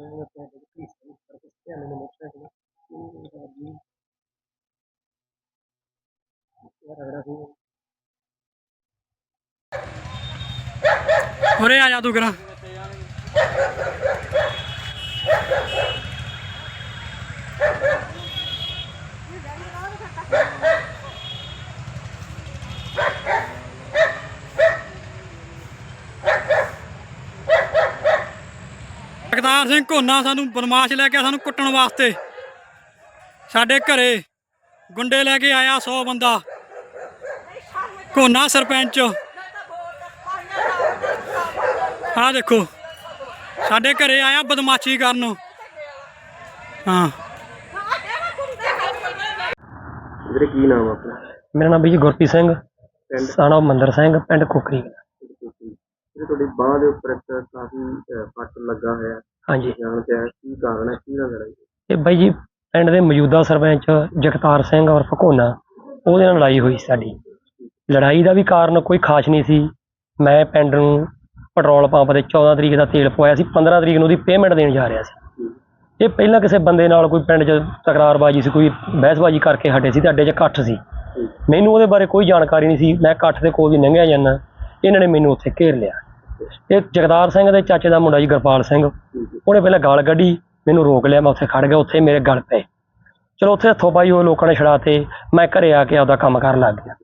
ਨੂੰ ਆਪਣੇ ਦੇ ਪੁਲਿਸ ਨੂੰ ਕਰਕੇ ਧਿਆਨ ਉਰੇ ਆ ਜਾ ਤੂੰ ਕਰਾ। ਜਗਤਾਰ ਸਿੰਘ ਘੋਨਾ ਸਾਨੂੰ ਬਦਮਾਸ਼ ਲੈ ਕੇ ਸਾਨੂੰ ਕੁੱਟਣ ਵਾਸਤੇ। ਸਾਡੇ ਘਰੇ ਗੁੰਡੇ ਲੈ ਕੇ ਆਇਆ 100 ਬੰਦਾ। ਘੋਨਾ ਸਰਪੰਚ। ਆਹ ਦੇਖੋ ਸਾਡੇ ਘਰੇ ਆਇਆ ਬਦਮਾਸ਼ੀ ਕਰਨ। ਹਾਂ। ਵੀਰੇ ਕੀ ਨਾਮ ਆ ਆਪਣਾ? ਮੇਰਾ ਨਾਮ ਵੀ ਗੁਰਪ੍ਰੀਤ ਸਿੰਘ। ਪਿੰਡ? ਸਾਣਾ ਮੰਦਰ ਸਿੰਘ ਪਿੰਡ ਕੁਕਰੀ। ਵੀਰੇ ਤੁਹਾਡੀ ਬਾਹ ਦੇ ਉੱਪਰ ਇੱਕ ਕਾਫੀ ਫੱਟ ਲੱਗਾ ਹੋਇਆ। ਹਾਂਜੀ। ਜਾਣ ਤੇ ਕੀ ਕਾਰਨ ਹੈ ਕੀ ਨਾ ਲੜਾਈ ਇਹ ਬਾਈ ਜੀ ਪਿੰਡ ਦੇ ਮੌਜੂਦਾ ਸਰਪੰਚ ਜਗਤਾਰ ਸਿੰਘ ਔਰ ਫਕੋਨਾ ਉਹਦੇ ਨਾਲ ਲੜਾਈ ਹੋਈ ਸੀ ਸਾਡੀ। ਲੜਾਈ ਦਾ ਵੀ ਕਾਰਨ ਕੋਈ ਖਾਸ ਨਹੀਂ ਸੀ। ਮੈਂ ਪਿੰਡ ਨੂੰ ਪੈਟਰੋਲ ਪੰਪ ਤੇ 14 ਤਰੀਕ ਦਾ ਤੇਲ ਪਵਾਇਆ ਸੀ 15 ਤਰੀਕ ਨੂੰ ਉਹਦੀ ਪੇਮੈਂਟ ਦੇਣ ਜਾ ਰਿਹਾ ਸੀ। ਇਹ ਪਹਿਲਾਂ ਕਿਸੇ ਬੰਦੇ ਨਾਲ ਕੋਈ ਪਿੰਡ 'ਚ ਤਕਰਾਰਬਾਜੀ ਸੀ ਕੋਈ ਬਹਿਸਬਾਜੀ ਕਰਕੇ ਹਟੇ ਸੀ ਤੇ ਅੱਡੇ 'ਚ ਇਕੱਠ ਸੀ। ਮੈਨੂੰ ਉਹਦੇ ਬਾਰੇ ਕੋਈ ਜਾਣਕਾਰੀ ਨਹੀਂ ਸੀ ਮੈਂ ਇਕੱਠ ਦੇ ਕੋਲ ਦੀ ਲੰਘਿਆ ਜਾਂਦਾ। ਇਹਨਾਂ ਨੇ ਮੈਨੂੰ ਉੱਥੇ ਘੇਰ ਲਿਆ। ਇਹ ਜਗਦਾਰ ਸਿੰਘ ਦੇ ਚਾਚੇ ਦਾ ਮੁੰਡਾ ਜੀ ਗੁਰਪਾਲ ਸਿੰਘ। ਉਹਨੇ ਪਹਿਲਾਂ ਗਾਲ ਕੱਢੀ, ਮੈਨੂੰ ਰੋਕ ਲਿਆ, ਮੈਂ ਉੱਥੇ ਖੜ ਗਿਆ, ਉੱਥੇ ਮੇਰੇ ਗਲ ਪਏ। ਚਲੋ ਉੱਥੇ ਹੱਥੋਂ ਪਾਈ ਉਹ ਲੋਕਾਂ ਨੇ ਛੜਾਤੇ ਮੈਂ ਘਰੇ ਆ ਕੇ ਆਪਦਾ ਕੰਮ ਕਰਨ ਲੱਗ ਗਿਆ।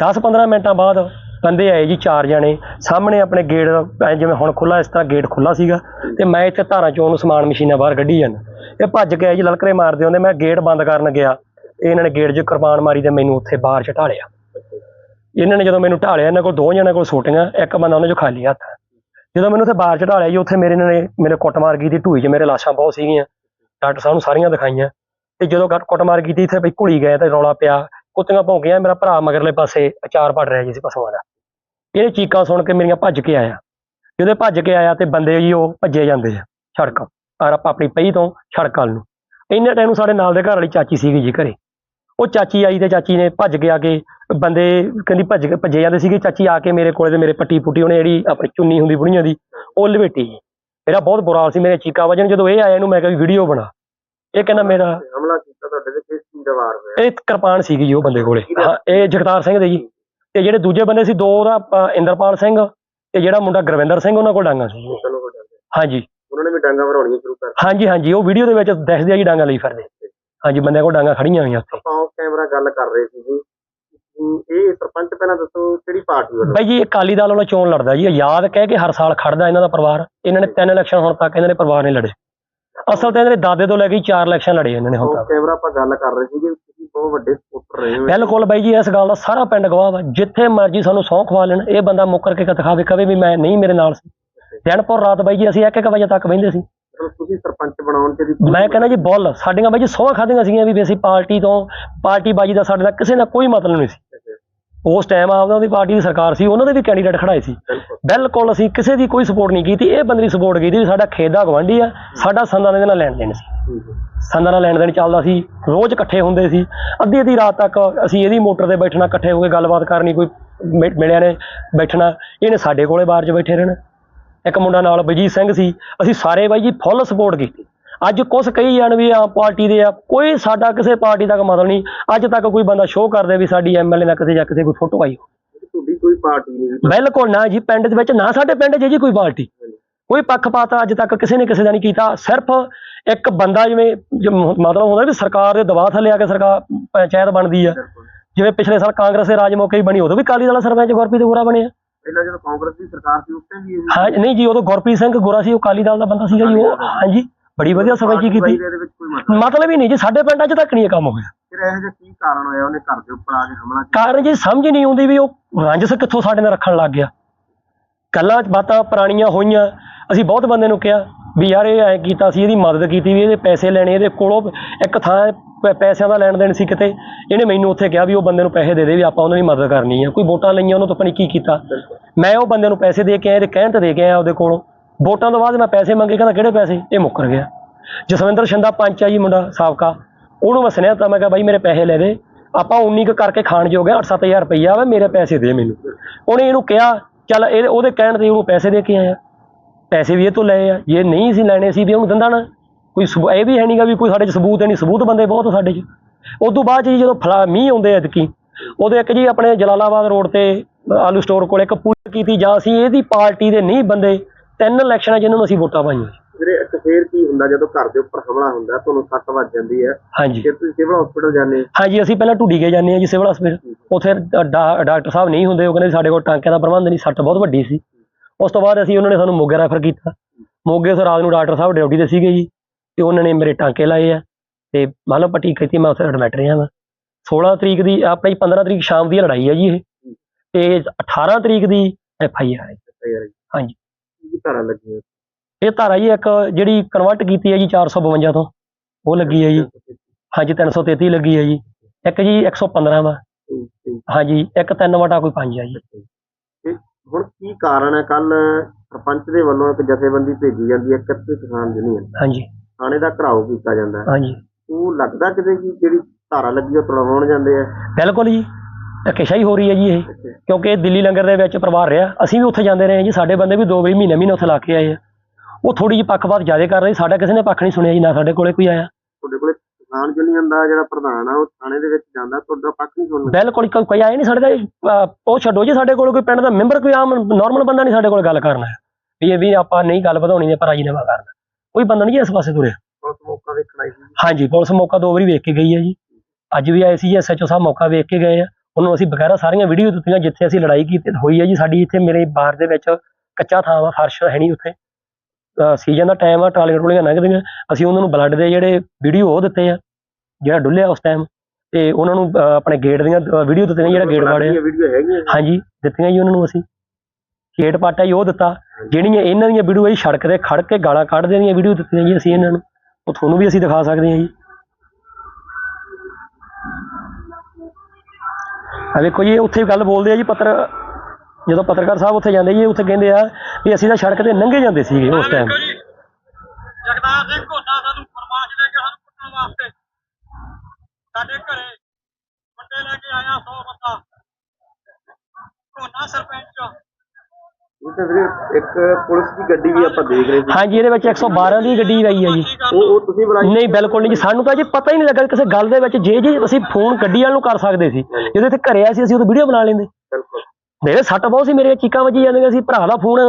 10-15 ਮਿੰਟਾਂ ਬਾਅਦ ਬੰਦੇ ਆਏ ਜੀ ਚਾਰ ਜਣੇ। ਸਾਹਮਣੇ ਆਪਣੇ ਗੇਟ ਐਂ ਜਿਵੇਂ ਹੁਣ ਖੁੱਲਾ ਇਸ ਤਰ੍ਹਾਂ ਗੇਟ ਖੁੱਲਾ ਸੀਗਾ ਤੇ ਮੈਂ ਇੱਥੇ ਧਾਰਾਂ ਚੋਂ ਨੂੰ ਸਮਾਨ ਮਸ਼ੀਨਾਂ ਬਾਹਰ ਕੱਢੀ ਜਾਂਦਾ। ਇਹ ਭੱਜ ਕੇ ਆਏ ਜੀ, ਲਲਕਰੇ ਮਾਰਦੇ ਹੁੰਦੇ ਮੈਂ ਗੇਟ ਬੰਦ ਕਰਨ ਗਿਆ। ਇਹਨਾਂ ਨੇ ਗੇਟ 'ਚ ਕਿਰਪਾਨ ਮਾਰੀ ਤੇ ਮੈਨੂੰ ਉੱਥੇ ਬਾਹਰ ਚ ਢਾਲਿਆ ਇਹਨਾਂ ਨੇ ਜਦੋਂ ਮੈਨੂੰ ਢਾਲਿਆ, ਇਹਨਾਂ ਕੋਲ ਦੋ ਜਣਿਆਂ ਕੋਲ ਸੋਟੀਆਂ, ਇੱਕ ਬੰਦਾ ਉਹਨਾਂ 'ਚੋਂ ਖਾਲੀ ਹੱਥ ਜਦੋਂ ਮੈਨੂੰ ਉੱਥੇ ਬਾਹਰ ਚ ਢਾਲਿਆ ਜੀ, ਉੱਥੇ ਮੇਰੇ ਨੇ ਮੇਰੇ ਕੁੱਟਮਾਰ ਕੀਤੀ ਢੂਈ 'ਚ, ਮੇਰੇ ਲਾਸ਼ਾਂ ਬਹੁਤ ਸੀਗੀਆਂ। ਡਾਕਟਰ ਸਾਹਿਬ ਨੂੰ ਸਾਰੀਆਂ ਦਿਖਾਈਆਂ। ਤੇ ਜਦੋਂ ਗੱਟ ਕੁੱਟਮਾਰ ਕੀਤੀ, ਇੱਥੇ ਬਈ ਘੁਲੀ ਗਏ ਤੇ ਰੌਲਾ ਪਿਆ। ਕੁੱਤੀਆਂ ਭੌਂਕੀਆਂ ਮੇਰਾ ਭਰਾ ਮਗਰਲੇ ਪਾਸੇ ਅਚਾਰ ਪੜ ਰਿਹਾ ਜੀ ਸੀ ਪਸ਼ੂਆਂ ਦਾ। ਇਹ ਚੀਕਾਂ ਸੁਣ ਕੇ ਮੇਰੀਆਂ ਭੱਜ ਕੇ ਆਇਆ। ਜਦੋਂ ਭੱਜ ਕੇ ਆਇਆ ਤੇ ਬੰਦੇ ਜੀ ਉਹ ਭੱਜੇ ਜਾਂਦੇ ਆ ਸੜਕ। ਆਰ ਆਪਾਂ ਆਪਣੀ ਪਈ ਤੋਂ ਸੜਕ ਵੱਲ ਨੂੰ। ਇੰਨੇ ਟਾਈਮ ਨੂੰ ਸਾਡੇ ਨਾਲ ਦੇ ਘਰ ਵਾਲੀ ਚਾਚੀ ਸੀਗੀ ਜੀ ਘਰੇ। ਉਹ ਚਾਚੀ ਆਈ ਤੇ ਚਾਚੀ ਨੇ ਭੱਜ ਕੇ ਆ ਕੇ ਬੰਦੇ ਕਹਿੰਦੀ ਭੱਜ ਕੇ ਭੱਜੇ ਜਾਂਦੇ ਸੀਗੇ। ਚਾਚੀ ਆ ਕੇ ਮੇਰੇ ਕੋਲੇ ਤੇ ਮੇਰੇ ਪੱਟੀ ਪੁੱਟੀ ਉਹਨੇ ਜਿਹੜੀ ਆਪਣੀ ਚੁੰਨੀ ਹੁੰਦੀ ਬੁੜੀਆਂ ਦੀ ਉਹ ਲਵੇਟੀ। ਮੇਰਾ ਬਹੁਤ ਬੁਰਾ ਹਾਲ ਸੀ ਮੇਰੇ ਚੀਕਾਂ ਵਜਣ ਜਦੋਂ ਇਹ ਆਇਆ ਇਹਨੂੰ ਮੈਂ ਕਿਹਾ ਵੀਡੀਓ ਬਣਾ। ਇਹ ਕਹਿੰਦਾ ਮੇਰਾ ਹਮਲਾ ਕੀਤਾ ਤੁਹਾਡੇ ਤੇ ਕਿਸ ਚੀਜ਼ ਦਾ ਵਾਰ ਹੋਇਆ? ਇਹ ਕਿਰਪਾਨ ਸੀਗੀ ਜੀ ਉਹ ਬੰਦੇ ਕੋਲੇ। ਹਾਂ ਇਹ ਜਗਤਾਰ ਸਿੰਘ ਦੇ ਜੀ। ਤੇ ਜਿਹੜੇ ਦੂਜੇ ਬੰਦੇ ਸੀ ਦੋ ਉਹਦਾ ਇੰਦਰਪਾਲ ਸਿੰਘ ਤੇ ਜਿਹੜਾ ਮੁੰਡਾ ਗੁਰਵਿੰਦਰ ਸਿੰਘ ਉਹਨਾਂ ਕੋਲ ਡਾਂਗਾ ਸੀ ਹਾਂਜੀ। ਉਹਨਾਂ ਨੇ ਵੀ ਡਾਂਗਾ ਭਰਾਉਣੀਆਂ ਸ਼ੁਰੂ ਕਰ ਹਾਂਜੀ ਹਾਂਜੀ ਉਹ ਵੀਡੀਓ ਦੇ ਵਿੱਚ ਦੱਸਦੇ ਆ ਜੀ ਡਾਂਗਾ ਲਈ ਫਿਰਦੇ। ਹਾਂਜੀ ਬੰਦਿਆਂ ਕੋਲ ਡਾਂਗਾ ਖੜੀਆਂ ਹੋਈਆਂ। ਉੱਥੇ ਆਪਾਂ ਕੈਮਰਾ ਗੱਲ ਕਰ ਰਹੇ ਸੀ ਜੀ ਇਹ ਸਰਪੰਚ ਪਹਿਲਾਂ ਦੱਸੋ ਕਿਹੜੀ ਪਾਰਟੀ ਵੱਲੋਂ? ਬਾਈ ਜੀ ਅਕਾਲੀ ਦਲ ਵੱਲੋਂ ਚੋਣ ਲੜਦਾ ਜੀ। ਯਾਦ ਕਹਿ ਕੇ ਹਰ ਸਾਲ ਖੜਦਾ ਇਹਨਾਂ ਦਾ ਪਰਿਵਾਰ। ਇਹਨਾਂ ਨੇ ਤਿੰਨ ਇਲੈਕਸ਼ਨ ਹੁਣ ਤੱਕ ਇਹਨਾਂ ਦੇ ਪਰਿਵਾਰ ਨੇ ਲੜੇ। ਅਸਲ ਤੇ ਇਹਨਾਂ ਦੇ ਦਾਦੇ ਤੋਂ ਲੈ ਕੇ ਹੀ ਚਾਰ ਇਲੈਕਸ਼ਨ ਲੜੇ ਇਹਨਾਂ ਨੇ ਹੁਣ ਆਫ ਤੱਕ। ਕੈਮਰਾ ਆਪਾਂ ਗੱਲ ਕਰ ਰਹੇ ਸੀ ਕਿ ਤੁਸੀਂ ਬਹੁਤ ਵੱਡੇ ਸਪੋਰਟਰ ਰਹੇ ਹੋ। ਬਿਲਕੁਲ ਬਾਈ ਜੀ ਇਸ ਗੱਲ ਦਾ ਸਾਰਾ ਪਿੰਡ ਗਵਾਹ ਵਾ। ਜਿੱਥੇ ਮਰਜ਼ੀ ਸਾਨੂੰ ਸਹੁੰ ਖਵਾ ਲੈਣ ਇਹ ਬੰਦਾ ਮੁੱਕਰ ਕੇ ਦਿਖਾਵੇ ਕਵੇ ਵੀ ਮੈਂ ਨਹੀਂ ਮੇਰੇ ਨਾਲ ਸੀ। ਦਿਨਪੁਰ ਰਾਤ ਬਾਈ ਜੀ ਅਸੀਂ 1-1 ਵਜੇ ਤੱਕ ਬਹਿੰਦੇ ਸੀ। ਤੁਸੀਂ ਸਰਪੰਚ ਬਣਾਉਣ ਤੇ ਦੀ ਮੈਂ ਕਹਿੰਦਾ ਜੀ ਬੁੱਲ ਸਾਡੀਆਂ ਬਾਈ ਜੀ ਸਹੁੰ ਖਾਧੀਆਂ ਸੀਗੀਆਂ ਵੀ ਅਸੀਂ ਪਾਰਟੀ ਤੋਂ ਪਾਰਟੀ ਬਾਜੀ ਦਾ ਸਾਡੇ ਨਾਲ ਕਿਸੇ ਨਾਲ ਕੋਈ ਮਤਲਬ ਨਹੀਂ ਸੀ। ਉਸ ਟਾਈਮ ਆਪਦਾ ਉਹਦੀ ਪਾਰਟੀ ਦੀ ਸਰਕਾਰ ਸੀ ਉਹਨਾਂ ਦੇ ਵੀ ਕੈਂਡੀਡੇਟ ਖੜਾਏ ਸੀ। ਬਿਲਕੁਲ। ਅਸੀਂ ਕਿਸੇ ਦੀ ਕੋਈ ਸਪੋਰਟ ਨਹੀਂ ਕੀਤੀ ਇਹ ਬੰਦੇ ਦੀ ਸਪੋਰਟ ਕੀਤੀ ਵੀ ਸਾਡਾ ਖੇਤ ਦਾ ਗਵਾਂਢੀ ਆ ਸਾਡਾ ਸੰਦਾਂ ਦੇ ਨਾਲ ਲੈਣ ਦੇਣ ਸੀ। ਸੰਦਾਂ ਨਾਲ ਲੈਣ ਦੇਣ ਚੱਲਦਾ ਸੀ ਰੋਜ਼ ਇਕੱਠੇ ਹੁੰਦੇ ਸੀ। ਅੱਧੀ ਅੱਧੀ ਰਾਤ ਤੱਕ ਅਸੀਂ ਇਹਦੀ ਮੋਟਰ ਤੇ ਬੈਠਣਾ ਇਕੱਠੇ ਹੋ ਕੇ ਗੱਲਬਾਤ ਕਰਨੀ ਕੋਈ ਮਿਲਿਆ ਨੇ ਬੈਠਣਾ ਇਹਨੇ ਸਾਡੇ ਕੋਲੇ ਬਾਹਰ 'ਚ ਬੈਠੇ ਰਹਿਣਾ। ਇੱਕ ਮੁੰਡਾ ਨਾਲ ਬਜੀਤ ਸਿੰਘ ਸੀ ਅਸੀਂ ਸਾਰੇ ਬਾਈ ਜੀ ਫੁੱਲ ਸਪੋਰਟ ਕੀਤੀ। ਅੱਜ ਕੁਛ ਕਹੀ ਜਾਣ ਵੀ ਆ ਪਾਰਟੀ ਦੇ ਆ ਕੋਈ ਸਾਡਾ ਕਿਸੇ ਪਾਰਟੀ ਤੱਕ ਮਤਲਬ ਨਹੀਂ ਅੱਜ ਤੱਕ ਕੋਈ ਬੰਦਾ ਸ਼ੋਅ ਕਰਦੇ ਵੀ ਸਾਡੀ ਐਮਐਲਏ ਨਾਲ ਕਿਸੇ ਜਾਂ ਕਿਸੇ ਕੋਈ ਫੋਟੋ ਆਈ ਤੁਹਾਡੀ ਕੋਈ ਪਾਰਟੀ ਨਹੀਂ ਬਿਲਕੁਲ ਨਾ ਜੀ ਪਿੰਡ ਦੇ ਵਿੱਚ ਨਾ ਸਾਡੇ ਪਿੰਡ 'ਚ ਜੀ ਕੋਈ ਪਾਰਟੀ। ਕੋਈ ਪੱਖਪਾਤ ਅੱਜ ਤੱਕ ਕਿਸੇ ਨੇ ਕਿਸੇ ਦਾ ਨਹੀਂ ਕੀਤਾ ਸਿਰਫ ਇੱਕ ਬੰਦਾ ਜਿਵੇਂ ਮਤਲਬ ਹੁੰਦਾ ਵੀ ਸਰਕਾਰ ਦੇ ਦਬਾਅ ਥੱਲੇ ਆ ਕੇ ਸਰਕਾਰ ਪੰਚਾਇਤ ਬਣਦੀ ਆ। ਜਿਵੇਂ ਪਿਛਲੇ ਸਾਲ ਕਾਂਗਰਸ ਦੇ ਰਾਜ ਮੌਕੇ ਹੀ ਬਣੀ ਉਦੋਂ ਵੀ ਕਾਲੀ ਦਲ ਸਰਪੰਚ ਗੁਰਪ੍ਰੀਤ ਗੋਰਾ ਬਣਿਆ। ਪਹਿਲਾਂ ਜਦੋਂ ਕਾਂਗਰਸ ਦੀ ਸਰਕਾਰ ਸੀ ਉਸ ਟਾਈਮ ਵੀ ਇਹ ਹਾਂ ਨਹੀਂ ਜੀ ਉਦੋਂ ਗੁਰਪ੍ਰੀਤ ਸਿੰਘ ਗੋਰਾ ਸੀ ਉਹ ਕਾਲੀ ਦਲ ਦਾ ਬੰਦਾ ਸੀਗਾ ਜੀ ਉਹ ਹਾਂਜੀ। ਬੜੀ ਵਧੀਆ ਸਰਪੰਚੀ ਕੀਤੀ। ਇਹਦੇ ਵਿੱਚ ਕੋਈ ਮਤਲਬ ਮਤਲਬ ਹੀ ਨਹੀਂ ਜੀ ਸਾਡੇ ਪਿੰਡਾਂ 'ਚ ਤੱਕ ਨਹੀਂ ਇਹ ਕੰਮ ਹੋਇਆ ਫਿਰ ਇਹੋ ਜਿਹਾ ਕੀ ਕਾਰਨ ਹੋਇਆ ਉਹਨੇ ਘਰ ਦੇ ਉੱਪਰ ਆ ਕੇ ਹਮਲਾ ਕੀਤਾ। ਕਾਰਨ ਜੀ ਸਮਝ ਨਹੀਂ ਆਉਂਦੀ ਵੀ ਉਹ ਰੰਜਸ ਕਿੱਥੋਂ ਸਾਡੇ ਨਾਲ ਰੱਖਣ ਲੱਗ ਗਿਆ। ਗੱਲਾਂ ਬਾਤਾਂ ਪੁਰਾਣੀਆਂ ਹੋਈਆਂ। ਅਸੀਂ ਬਹੁਤ ਬੰਦੇ ਨੂੰ ਕਿਹਾ ਵੀ ਯਾਰ ਇਹ ਐ ਕੀਤਾ ਸੀ, ਇਹਦੀ ਮਦਦ ਕੀਤੀ ਵੀ ਇਹਦੇ ਪੈਸੇ ਲੈਣੇ, ਇਹਦੇ ਕੋਲੋਂ ਇੱਕ ਥਾਂ ਪੈ, ਪੈਸਿਆਂ ਦਾ ਲੈਣ ਦੇਣ ਸੀ ਕਿਤੇ। ਇਹਨੇ ਮੈਨੂੰ ਉੱਥੇ ਕਿਹਾ ਵੀ ਉਹ ਬੰਦੇ ਨੂੰ ਪੈਸੇ ਦੇ ਦੇ ਵੀ ਆਪਾਂ ਉਹਨਾਂ ਦੀ ਮਦਦ ਕਰਨੀ ਆ। ਕੋਈ ਵੋਟਾਂ ਲਈਆਂ ਉਹਨਾਂ ਤੋਂ ਪਤਾ ਨਹੀਂ ਕੀ ਕੀਤਾ। ਮੈਂ ਉਹ ਬੰਦੇ ਨੂੰ ਪੈਸੇ ਦੇ ਕੇ ਆਇਆ, ਇਹਦੇ ਕਹਿਣ ਤੇ ਦੇ ਕੇ ਆਇਆ ਉਹਦੇ ਕੋਲੋਂ। ਵੋਟਾਂ ਤੋਂ ਬਾਅਦ ਮੈਂ ਪੈਸੇ ਮੰਗੇ, ਕਹਿੰਦਾ ਕਿਹੜੇ ਪੈਸੇ? ਇਹ ਮੁੱਕਰ ਗਿਆ। ਜਸਵਿੰਦਰ ਸ਼ਿੰਦਾ ਪੰਚ ਆ ਜੀ ਮੁੰਡਾ ਸਾਬਕਾ। ਉਹਨੂੰ ਮੈਂ ਸੁਨੇਹਾ ਤਾਂ ਮੈਂ ਕਿਹਾ ਬਾਈ ਮੇਰੇ ਪੈਸੇ ਲੈ ਦੇ। ਆਪਾਂ ਉਨੀ ਕੁ ਕਰਕੇ ਖਾਣ ਜੋਗੇ 8-7000 ਰੁਪਈਆ ਵਾ, ਮੇਰੇ ਪੈਸੇ ਦੇ ਮੈਨੂੰ। ਉਹਨੇ ਇਹਨੂੰ ਕਿਹਾ ਚੱਲ ਇਹ ਉਹਦੇ ਕਹਿਣ ਤੇ ਉਹਨੂੰ ਪੈਸੇ ਦੇ ਕੇ ਆਇਆ। ਪੈਸੇ ਵੀ ਇਹ ਤੋਂ ਲਏ ਆ ਜੇ ਨਹੀਂ ਸੀ ਲੈਣੇ ਸੀ ਵੀ ਉਹਨੂੰ ਦਿੰਦਾ ਨਾ। ਕੋਈ ਸਬੂ- ਇਹ ਵੀ ਹੈ ਨਹੀਂਗਾ ਵੀ ਕੋਈ ਸਾਡੇ 'ਚ ਸਬੂਤ ਹੈ ਨਹੀਂ। ਸਬੂਤ ਬੰਦੇ ਬਹੁਤ ਸਾਡੇ 'ਚ। ਉਸ ਤੋਂ ਬਾਅਦ 'ਚ ਜੀ ਜਦੋਂ ਫਲਾ, ਮੀਂਹ ਆਉਂਦੇ ਐਤਕੀ ਉਹਦੇ ਇੱਕ ਜੀ ਆਪਣੇ ਜਲਾਲਾਬਾਦ ਰੋਡ ਤੇ ਆਲੂ ਸਟੋਰ ਕੋਲ ਇੱਕ ਪੁਲ ਕੀਤੀ ਜਾਂ ਅਸੀਂ ਇਹਦੀ ਪਾਰਟੀ ਦੇ ਨਹੀਂ ਬੰਦੇ ਤਿੰਨ ਇਲੈਕਸ਼ਨਾਂ ਜਿਨ੍ਹਾਂ ਨੂੰ ਅਸੀਂ ਵੋਟਾਂ ਪਾਈਆਂ। ਵੀਰੇ ਇੱਕ ਫੇਰ ਕੀ ਹੁੰਦਾ ਜਦੋਂ ਘਰ ਦੇ ਉੱਪਰ ਹਮਲਾ ਹੁੰਦਾ ਤੁਹਾਨੂੰ ਸੱਟ ਵੱਜ ਜਾਂਦੀ ਹੈ। ਹਾਂਜੀ। ਫਿਰ ਤੁਸੀਂ ਸਿਵਲ ਹਸਪੀਟਲ ਜਾਂਦੇ ਹੋ। ਹਾਂਜੀ ਅਸੀਂ ਪਹਿਲਾਂ ਢੁੱਡੀ ਗਏ ਜਾਂਦੇ ਹਾਂ ਜੀ ਸਿਵਲ ਹਸਪੀਟਲ। ਉੱਥੇ ਡਾ- ਡਾਕਟਰ ਸਾਹਿਬ ਨਹੀਂ ਹੁੰਦੇ ਉਹ ਕਹਿੰਦੇ ਸਾਡੇ ਕੋਲ ਟਾਂਕਿਆਂ ਦਾ ਪ੍ਰਬੰਧ ਨਹੀਂ ਸੱਟ ਬਹੁਤ ਵੱਡੀ ਸੀ। ਉਸ ਤੋਂ ਬਾਅਦ ਅਸੀਂ ਉਹਨਾਂ ਨੇ ਸਾਨੂੰ ਮੋਗੇ ਰੈਫਰ ਕੀਤਾ। ਮੋਗੇ ਤੋਂ ਰਾਤ ਨੂੰ ਡਾਕਟਰ ਸਾਹਿਬ ਡਿਊਟੀ ਤੇ ਸੀਗੇ ਜੀ ਤੇ ਉਹਨਾਂ ਨੇ ਮੇਰੇ ਟਾਂਕੇ ਲਾਏ ਆ ਤੇ ਮੰਨ ਲਓ ਪੱਟੀ ਕੀਤੀ ਮੈਂ ਉੱਥੇ ਐਡਮਿਟ ਰਿਹਾ ਵਾਂ। 16 ਤਰੀਕ ਦੀ ਆਪਣੀ 15 ਤਰੀਕ ਸ਼ਾਮ ਦੀ ਲੜਾਈ ਹੈ ਜੀ ਇਹ। ਤੇ 18 ਤਰੀਕ ਦੀ ਐਫ ਆਈ ਆਰ ਹੈ ਅੱਛਾ ਯਾਰ ਹਾਂਜੀ। ਕੀ ਧਾਰਾ ਲੱਗੀ ਹੈ ਇਹ ਧਾਰਾ ਜੀ ਇੱਕ ਜਿਹੜੀ ਕਨਵਰਟ ਕੀਤੀ ਹੈ ਜੀ 452 ਤੋਂ ਉਹ ਲੱਗੀ ਹੈ ਜੀ। ਹਾਂਜੀ 333 ਲੱਗੀ ਹੈ ਜੀ। ਇੱਕ ਜੀ 115 ਵਾ। ਹਾਂਜੀ ਇੱਕ 3 ਵਟਾ ਕੋਈ 5 ਆ ਜੀ। ਤੇ ਹੁਣ ਕੀ ਕਾਰਨ ਹੈ ਕੱਲ ਸਰਪੰਚ ਦੇ ਵੱਲੋਂ ਇੱਕ ਜਥੇਬੰਦੀ ਭੇਜੀ ਜਾਂਦੀ ਹੈ ਕੱਤੇ ਕਿਸਾਨ ਯੂਨੀਅਨ। ਹਾਂਜੀ। ਥਾਣੇ ਦਾ ਘਰਾਓ ਕੀਤਾ ਜਾਂਦਾ ਹੈ। ਹਾਂਜੀ। ਉਹ ਲੱਗਦਾ ਕਿਤੇ ਕਿ ਜਿਹੜੀ ਧਾਰਾ ਲੱਗੀ ਉਹ ਤੁੜਵਾਉਣ ਜਾਂਦੇ ਆ? ਬਿਲਕੁਲ ਜੀ। ਧੱਕੇਸ਼ਾਹੀ ਹੋ ਰਹੀ ਹੈ ਜੀ ਇਹ। ਕਿਉਂਕਿ ਦਿੱਲੀ ਲੰਗਰ ਦੇ ਵਿੱਚ ਪਰਿਵਾਰ ਰਿਹਾ। ਅਸੀਂ ਵੀ ਉੱਥੇ ਜਾਂਦੇ ਰਹੇ ਹਾਂ ਜੀ। ਸਾਡੇ ਬੰਦੇ ਵੀ ਦੋ ਵੀ ਮਹੀਨੇ ਮਹੀਨੇ ਉੱਥੇ ਲਾ ਕੇ ਆਏ ਆ। ਉਹ ਥੋੜੀ ਜਿਹੀ ਪੱਖਪਾਤ ਜ਼ਿਆਦਾ ਕਰ ਰਹੀ ਸਾਡਾ ਕਿਸੇ ਨੇ ਪੱਖ ਨਹੀਂ ਸੁਣਿਆ ਜੀ ਨਾ ਸਾਡੇ ਕੋਲੇ ਕੋਈ ਆਇਆ। ਤੁਹਾਡੇ ਕੋਲੇ ਕਿਸਾਨ ਯੂਨੀਅਨ ਦਾ ਜਿਹੜਾ ਪ੍ਰਧਾਨ ਆ ਉਹ ਥਾਣੇ ਦੇ ਵਿੱਚ ਜਾਂਦਾ ਤੁਹਾਡਾ ਪੱਖ ਨਹੀਂ ਸੁਣਦਾ। ਬਿਲਕੁਲ ਕੋਈ ਕੋਈ ਆਇਆ ਨਹੀਂ ਸਾਡੇ ਦਾ ਅਹ, ਉਹ ਛੱਡੋ ਜੀ ਸਾਡੇ ਕੋਲ ਕੋਈ ਪਿੰਡ ਦਾ ਮੈਂਬਰ ਕੋਈ ਆਮ ਨਾਰਮਲ ਬੰਦਾ ਨਹੀਂ ਸਾਡੇ ਕੋਲ ਗੱਲ ਕਰਨਾ ਵੀ ਇਹ ਵੀ ਆਪਾਂ ਨਹੀਂ ਗੱਲ ਵਧਾਉਣੀ ਨੇ ਪਰ ਰਾਜੀਨਾਮਾ ਕਰਨਾ ਕੋਈ ਬੰਦਾ ਨਹੀਂ ਇਸ ਪਾਸੇ ਤੁਰਿਆ। ਉਸ ਮੌਕਾ ਵੇਖਣਾ ਸੀ। ਹਾਂਜੀ ਪੁਲਿਸ ਮੌਕਾ ਦੋ ਵਾਰੀ ਵੇਖ ਕੇ ਗਈ ਹੈ ਜੀ। ਅੱਜ ਵੀ ਆਏ ਸੀ ਜੀ ਐਸਐਚਓ ਸਾਹਿਬ ਮੌਕਾ ਵੇਖ ਕੇ ਗਏ ਆ। ਉਹਨੂੰ ਅਸੀਂ ਬਕਾਇਦਾ ਸਾਰੀਆਂ ਵੀਡੀਓ ਦਿੱਤੀਆਂ ਜਿੱਥੇ ਅਸੀਂ ਲੜਾਈ ਕੀਤੀ ਹੋਈ ਹੈ ਜੀ ਸਾਡੀ ਇੱਥੇ ਮੇਰੇ ਬਾਹਰ ਦੇ ਵਿੱਚ ਕੱਚਾ ਥਾਂ ਵਾ ਫਰਸ਼ ਹੈ ਨਹੀਂ ਉੱਥੇ। ਸੀਜ਼ਨ ਦਾ ਟਾਈਮ ਆ ਟਰਾਲੀਆਂ ਟਰੋਲੀਆਂ ਲੰਘਦੀਆਂ। ਅਸੀਂ ਉਹਨਾਂ ਨੂੰ ਬਲੱਡ ਦੇ ਜਿਹੜੇ ਵੀਡੀਓ ਉਹ ਦਿੱਤੇ ਆ ਜਿਹੜਾ ਡੁੱਲਿਆ ਉਸ ਟਾਈਮ ਤੇ ਉਹਨਾਂ ਨੂੰ ਆਪਣੇ ਗੇਟ ਦੀਆਂ ਵੀਡੀਓ ਦਿੱਤੀਆਂ ਜਿਹੜਾ ਗੇਟ ਵਾੜਿਆ ਹਾਂਜੀ ਦਿੱਤੀਆਂ ਜੀ ਉਹਨਾਂ ਨੂੰ ਅਸੀਂ। ਗੇਟ ਪਾਟਾ ਜੀ ਉਹ ਦਿੱਤਾ। ਜਿਹੜੀਆਂ ਇਹਨਾਂ ਦੀਆਂ ਵੀਡੀਓ ਜੀ ਸੜਕ ਤੇ ਖੜ ਕੇ ਗਾਲਾਂ ਕੱਢਦੇ ਦੀਆਂ ਵੀਡੀਓ ਦਿੱਤੀਆਂ ਜੀ ਅਸੀਂ ਇਹਨਾਂ ਨੂੰ। ਉਹ ਤੁਹਾਨੂੰ ਵੀ ਅਸੀਂ ਦਿਖਾ ਸਕਦੇ ਹਾਂ ਜੀ। ਆ ਵੇਖੋ ਜੀ ਉੱਥੇ ਗੱਲ ਬੋਲਦੇ ਆ ਜੀ ਪੱਤਰ ਜਦੋਂ ਪੱਤਰਕਾਰ ਸਾਹਿਬ ਉੱਥੇ ਜਾਂਦੇ ਜੀ ਉੱਥੇ ਕਹਿੰਦੇ ਆ ਵੀ ਅਸੀਂ ਤਾਂ ਸੜਕ ਤੇ ਲੰਘੇ ਜਾਂਦੇ ਸੀਗੇ ਉਸ ਟਾਈਮ ਦੇਖੋ ਜੀ, ਜਗਤਾਰ ਸਿੰਘ ਘੋਨਾ ਸਾਨੂੰ ਫਰਮਾਸ਼ ਲੈ ਕੇ ਸਾਨੂੰ ਕੁੱਟਣ ਵਾਸਤੇ। ਸਾਡੇ ਘਰੇ ਵੱਡੇ ਲੈ ਕੇ ਆਇਆ 100 ਬੰਦਾ। ਘੋਨਾ ਸਰਪੰਚ। ਉਹ ਤੇ ਵੀਰੇ ਇੱਕ ਪੁਲਿਸ ਦੀ ਗੱਡੀ ਵੀ ਆਪਾਂ ਦੇਖ ਰਹੇ ਸੀ। ਹਾਂਜੀ ਇਹਦੇ ਵਿੱਚ 112 ਦੀ ਗੱਡੀ ਆਈ ਹੈ ਜੀ। ਉਹ ਉਹ ਤੁਸੀਂ ਬੁਲਾਈ ਨਹੀਂ ਬਿਲਕੁਲ ਨਹੀਂ ਜੀ ਸਾਨੂੰ ਤਾਂ ਜੀ ਪਤਾ ਹੀ ਨਹੀਂ ਲੱਗਾ ਕਿਸੇ ਗੱਲ ਦੇ ਵਿੱਚ। ਜੇ ਜੀ ਅਸੀਂ ਫੋਨ ਗੱਡੀ ਵਾਲ ਨੂੰ ਕਰ ਸਕਦੇ ਸੀ ਜਦੋਂ ਇੱਥੇ ਘਰੇ ਆਏ ਸੀ ਅਸੀਂ ਉਹ ਵੀਡੀਓ ਬਣਾ ਲੈਂਦੇ। ਬਿਲਕੁਲ। ਮੇਰੇ ਸੱਟ ਬਹੁਤ ਸੀ ਮੇਰੇ ਚੀਕਾਂ ਵੱਜੀ ਜਾਂਦੀਆਂ ਸੀ ਭਰਾ ਦਾ ਫੋਨ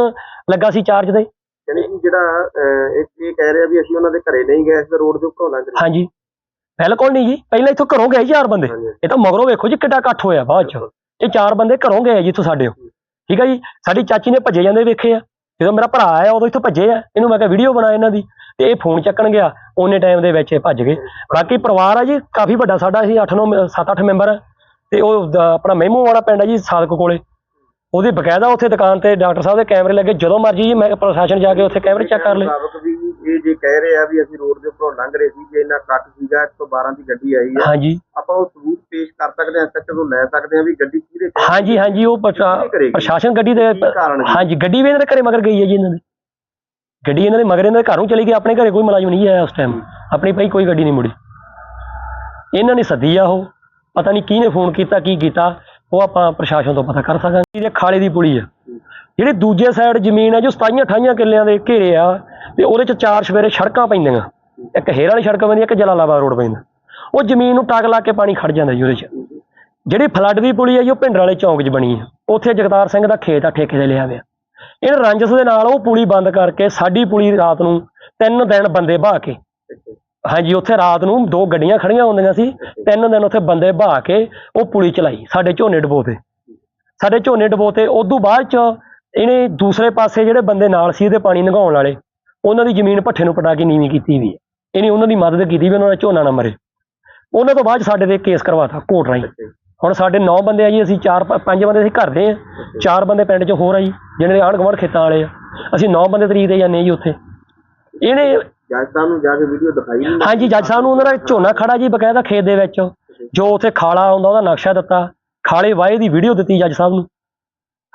ਲੱਗਾ ਸੀ ਚਾਰਜ ਤੇ। ਯਾਨੀ ਕਿ ਜਿਹੜਾ ਅਹ, ਇੱਕ ਇਹ ਕਹਿ ਰਿਹਾ ਵੀ ਅਸੀਂ ਉਹਨਾਂ ਦੇ ਘਰੇ ਨਹੀਂ ਗਏ ਅਸੀਂ ਰੋਡ ਦੇ ਉੱਪਰੋਂ ਲੰਘ ਰਹੇ। ਹਾਂਜੀ। ਬਿਲਕੁਲ ਨਹੀਂ ਜੀ ਪਹਿਲਾਂ ਇੱਥੋਂ ਘਰੋਂ ਗਏ ਚਾਰ ਬੰਦੇ। ਹਾਂਜੀ। ਇਹ ਤਾਂ ਮਗਰੋਂ ਵੇਖੋ ਜੀ ਕਿੱਡਾ ਇਕੱਠ ਹੋਇਆ ਬਾਅਦ ਚ। ਇਹ ਚਾਰ ਬੰਦੇ ਘਰੋਂ ਗਏ ਜੀ ਇੱਥੋਂ ਸਾਡੇ ਠੀਕ ਹੈ ਜੀ? ਸਾਡੀ ਚਾਚੀ ਨੇ ਭੱਜੇ ਜਾਂਦੇ ਵੇਖੇ ਆ। ਜਦੋਂ ਮੇਰਾ ਭਰਾ ਆਇਆ ਉਦੋਂ ਇੱਥੋਂ ਭੱਜੇ ਆ। ਇਹਨੂੰ ਮੈਂ ਕਿਹਾ ਵੀਡੀਓ ਬਣਾ ਇਹਨਾਂ ਦੀ। ਤੇ ਇਹ ਫੋਨ ਚੱਕਣ ਗਿਆ ਉਹਨੇ ਟਾਈਮ ਦੇ ਵਿੱਚ ਇਹ ਭੱਜ ਗਏ। ਬਾਕੀ ਪਰਿਵਾਰ ਆ ਜੀ ਕਾਫੀ ਵੱਡਾ ਸਾਡਾ ਅਸੀਂ 8-9 7-8 ਮੈਂਬਰ ਆ। ਤੇ ਉਹ ਦ- ਆਪਣਾ ਮਹਿਮੂ ਵਾਲਾ ਪਿੰਡ ਆ ਜੀ ਸਾਦਕ ਕੋਲੇ। ਉਹਦੀ ਬਕਾਇਦਾ ਉੱਥੇ ਦੁਕਾਨ ਤੇ ਡਾਕਟਰ ਸਾਹਿਬ ਦੇ ਕੈਮਰੇ ਲੱਗੇ ਜਦੋਂ ਮਰਜ਼ੀ ਜੀ ਮੈਂ ਪ੍ਰਸ਼ਾਸਨ ਜਾ ਕੇ ਉੱਥੇ ਕੈਮਰੇ ਚੈੱਕ ਕਰ ਮੁਤਾਬਕ ਵੀ ਇਹ ਜੇ ਕਹਿ ਰਹੇ ਆ ਵੀ ਅਸੀਂ ਰੋਡ ਦੇ ਉੱਪਰੋਂ ਲੰਘ ਰਹੇ ਸੀ ਜੇ ਇੰਨਾ ਕੱਟ ਸੀਗਾ 112 ਦੀ ਗੱਡੀ ਆਈ ਹੈ ਹਾਂਜੀ। ਆਪਾਂ ਉਹ ਸਬੂਤ ਪੇਸ਼ ਕਰ ਸਕਦੇ ਹਾਂ ਸੱਚ ਨੂੰ ਲੈ ਸਕਦੇ ਹਾਂ ਵੀ ਗੱਡੀ ਕਿਹਦੇ ਕੋਲ ਹਾਂਜੀ ਹਾਂਜੀ ਉਹ ਪ੍ਰਸ਼ਾ- ਕੀ ਕਰੇਗੀ? ਪ੍ਰਸ਼ਾਸਨ ਗੱਡੀ ਦੇ ਕੀ ਕਾਰਨ ਜੀ? ਹਾਂਜੀ ਗੱਡੀ ਵੀ ਇਹਨਾਂ ਦੇ ਘਰੇ ਮਗਰ ਗਈ ਹੈ ਜੀ ਇਹਨਾਂ ਦੀ। ਗੱਡੀ ਇਹਨਾਂ ਦੇ ਮਗਰ ਇਹਨਾਂ ਦੇ ਘਰੋਂ ਚਲੀ ਗਈ ਆਪਣੇ ਘਰੇ ਕੋਈ ਮੁਲਾਜ਼ਮ ਨਹੀਂ ਆਇਆ ਉਸ ਟਾਈਮ ਆਪਣੀ ਭਾਈ ਕੋਈ ਗੱਡੀ ਨਹੀਂ ਮੁੜੀ। ਇਹਨਾਂ ਨੇ ਸੱਦੀ ਆ ਉਹ। ਪਤਾ ਨਹੀਂ ਕਿਹਨੇ ਫੋਨ ਕੀਤਾ ਕੀ ਕੀਤਾ। ਉਹ ਆਪਾਂ ਪ੍ਰਸ਼ਾਸਨ ਤੋਂ ਪਤਾ ਕਰ ਸਕਾਂਗੇ ਇਹਦੇ ਖਾਲੇ ਦੀ ਪੁਲੀ ਆ। ਜਿਹੜੀ ਦੂਜੇ ਸਾਈਡ ਜ਼ਮੀਨ ਹੈ ਜੋ 27 28 ਕਿੱਲਿਆਂ ਦੇ ਘੇਰੇ ਆ, ਤੇ ਉਹਦੇ ਚ ਚਾਰ ਸਵੇਰੇ ਸੜਕਾਂ ਪੈਂਦੀਆਂ। ਇੱਕ ਹੇਰ ਵਾਲੀ ਸੜਕ ਪੈਂਦੀ, ਇੱਕ ਜਲਾਲਾਬਾਦ ਰੋਡ ਪੈਂਦਾ। ਉਹ ਜ਼ਮੀਨ ਨੂੰ ਟਾਕ ਲਾ ਕੇ ਪਾਣੀ ਖੜ ਜਾਂਦਾ ਜੀ ਉਹਦੇ ਚ। ਜਿਹੜੀ ਫਲੱਡ ਦੀ ਪੁਲੀ ਹੈ ਜੀ, ਉਹ ਭਿੰਡਰ ਵਾਲੇ ਚੌਂਕ 'ਚ ਬਣੀ ਆ। ਉੱਥੇ ਜਗਤਾਰ ਸਿੰਘ ਦਾ ਖੇਤ ਆ, ਠੇਕੇ ਤੇ ਲਿਆ ਹੋਇਆ। ਇਹਨਾਂ ਰੰਜਸ ਦੇ ਨਾਲ ਉਹ ਪੁਲੀ ਬੰਦ ਕਰਕੇ ਸਾਡੀ ਪੁਲੀ ਰਾਤ ਨੂੰ ਤਿੰਨ ਦਿਨ ਬੰਦੇ ਬਾਹ ਕੇ ਹਾਂਜੀ, ਉੱਥੇ ਰਾਤ ਨੂੰ ਦੋ ਗੱਡੀਆਂ ਖੜੀਆਂ ਹੁੰਦੀਆਂ ਸੀ। ਤਿੰਨ ਦਿਨ ਉੱਥੇ ਬੰਦੇ ਬਹਾ ਕੇ ਉਹ ਪੁਲੀ ਚਲਾਈ, ਸਾਡੇ ਝੋਨੇ ਡਬੋਤੇ ਸਾਡੇ ਝੋਨੇ ਡਬੋਤੇ ਉਦੋਂ ਬਾਅਦ ਚ ਇਹਨੇ ਦੂਸਰੇ ਪਾਸੇ ਜਿਹੜੇ ਬੰਦੇ ਨਾਲ ਸੀ ਇਹਦੇ ਪਾਣੀ ਲੰਘਾਉਣ ਵਾਲੇ, ਉਹਨਾਂ ਦੀ ਜ਼ਮੀਨ ਭੱਠੇ ਨੂੰ ਪਟਾ ਕੇ ਨੀਵੀਂ ਕੀਤੀ ਵੀ ਇਹਨੇ ਉਹਨਾਂ ਦੀ ਮਦਦ ਕੀਤੀ ਵੀ ਉਹਨਾਂ ਦਾ ਝੋਨਾ ਨਾ ਮਰੇ। ਉਹਨਾਂ ਤੋਂ ਬਾਅਦ 'ਚ ਸਾਡੇ ਤੇ ਕੇਸ ਕਰਵਾਤਾ, ਕੋਰਟ ਰਾਹੀਂ। ਹੁਣ ਸਾਡੇ 9 ਬੰਦੇ ਆ ਜੀ, ਅਸੀਂ ਚਾਰ ਪ- ਪੰਜ ਬੰਦੇ ਅਸੀਂ ਘਰ ਦੇ ਆ। ਚਾਰ ਬੰਦੇ ਪਿੰਡ 'ਚ ਹੋਰ ਆ ਜੀ, ਜਿਹਨਾਂ ਦੇ ਆਂਢ ਗੁਆਂਢ ਖੇਤਾਂ ਵਾਲੇ ਆ। ਅਸੀਂ 9 ਬੰਦੇ ਤਰੀਕ ਦੇ ਜਾਂਦੇ ਆ ਜੀ ਉੱਥੇ। ਇਹਨੇ ਜੱਜ ਸਾਹਿਬ ਨੂੰ ਜਾ ਕੇ ਵੀਡੀਓ ਦਿਖਾਈ ਨਹੀਂ। ਹਾਂਜੀ ਜੱਜ ਸਾਹਿਬ ਨੂੰ ਉਹਨਾਂ ਦਾ ਝੋਨਾ ਖੜਾ ਜੀ ਬਕਾਇਦਾ ਖੇਤ ਦੇ ਵਿੱਚ। ਜੋ ਉੱਥੇ ਖਾਲਾ ਹੁੰਦਾ ਉਹਦਾ ਨਕਸ਼ਾ ਦਿੱਤਾ। ਖਾਲੇ ਵਾਏ ਦੀ ਵੀਡੀਓ ਦਿੱਤੀ ਜੱਜ ਸਾਹਿਬ ਨੂੰ।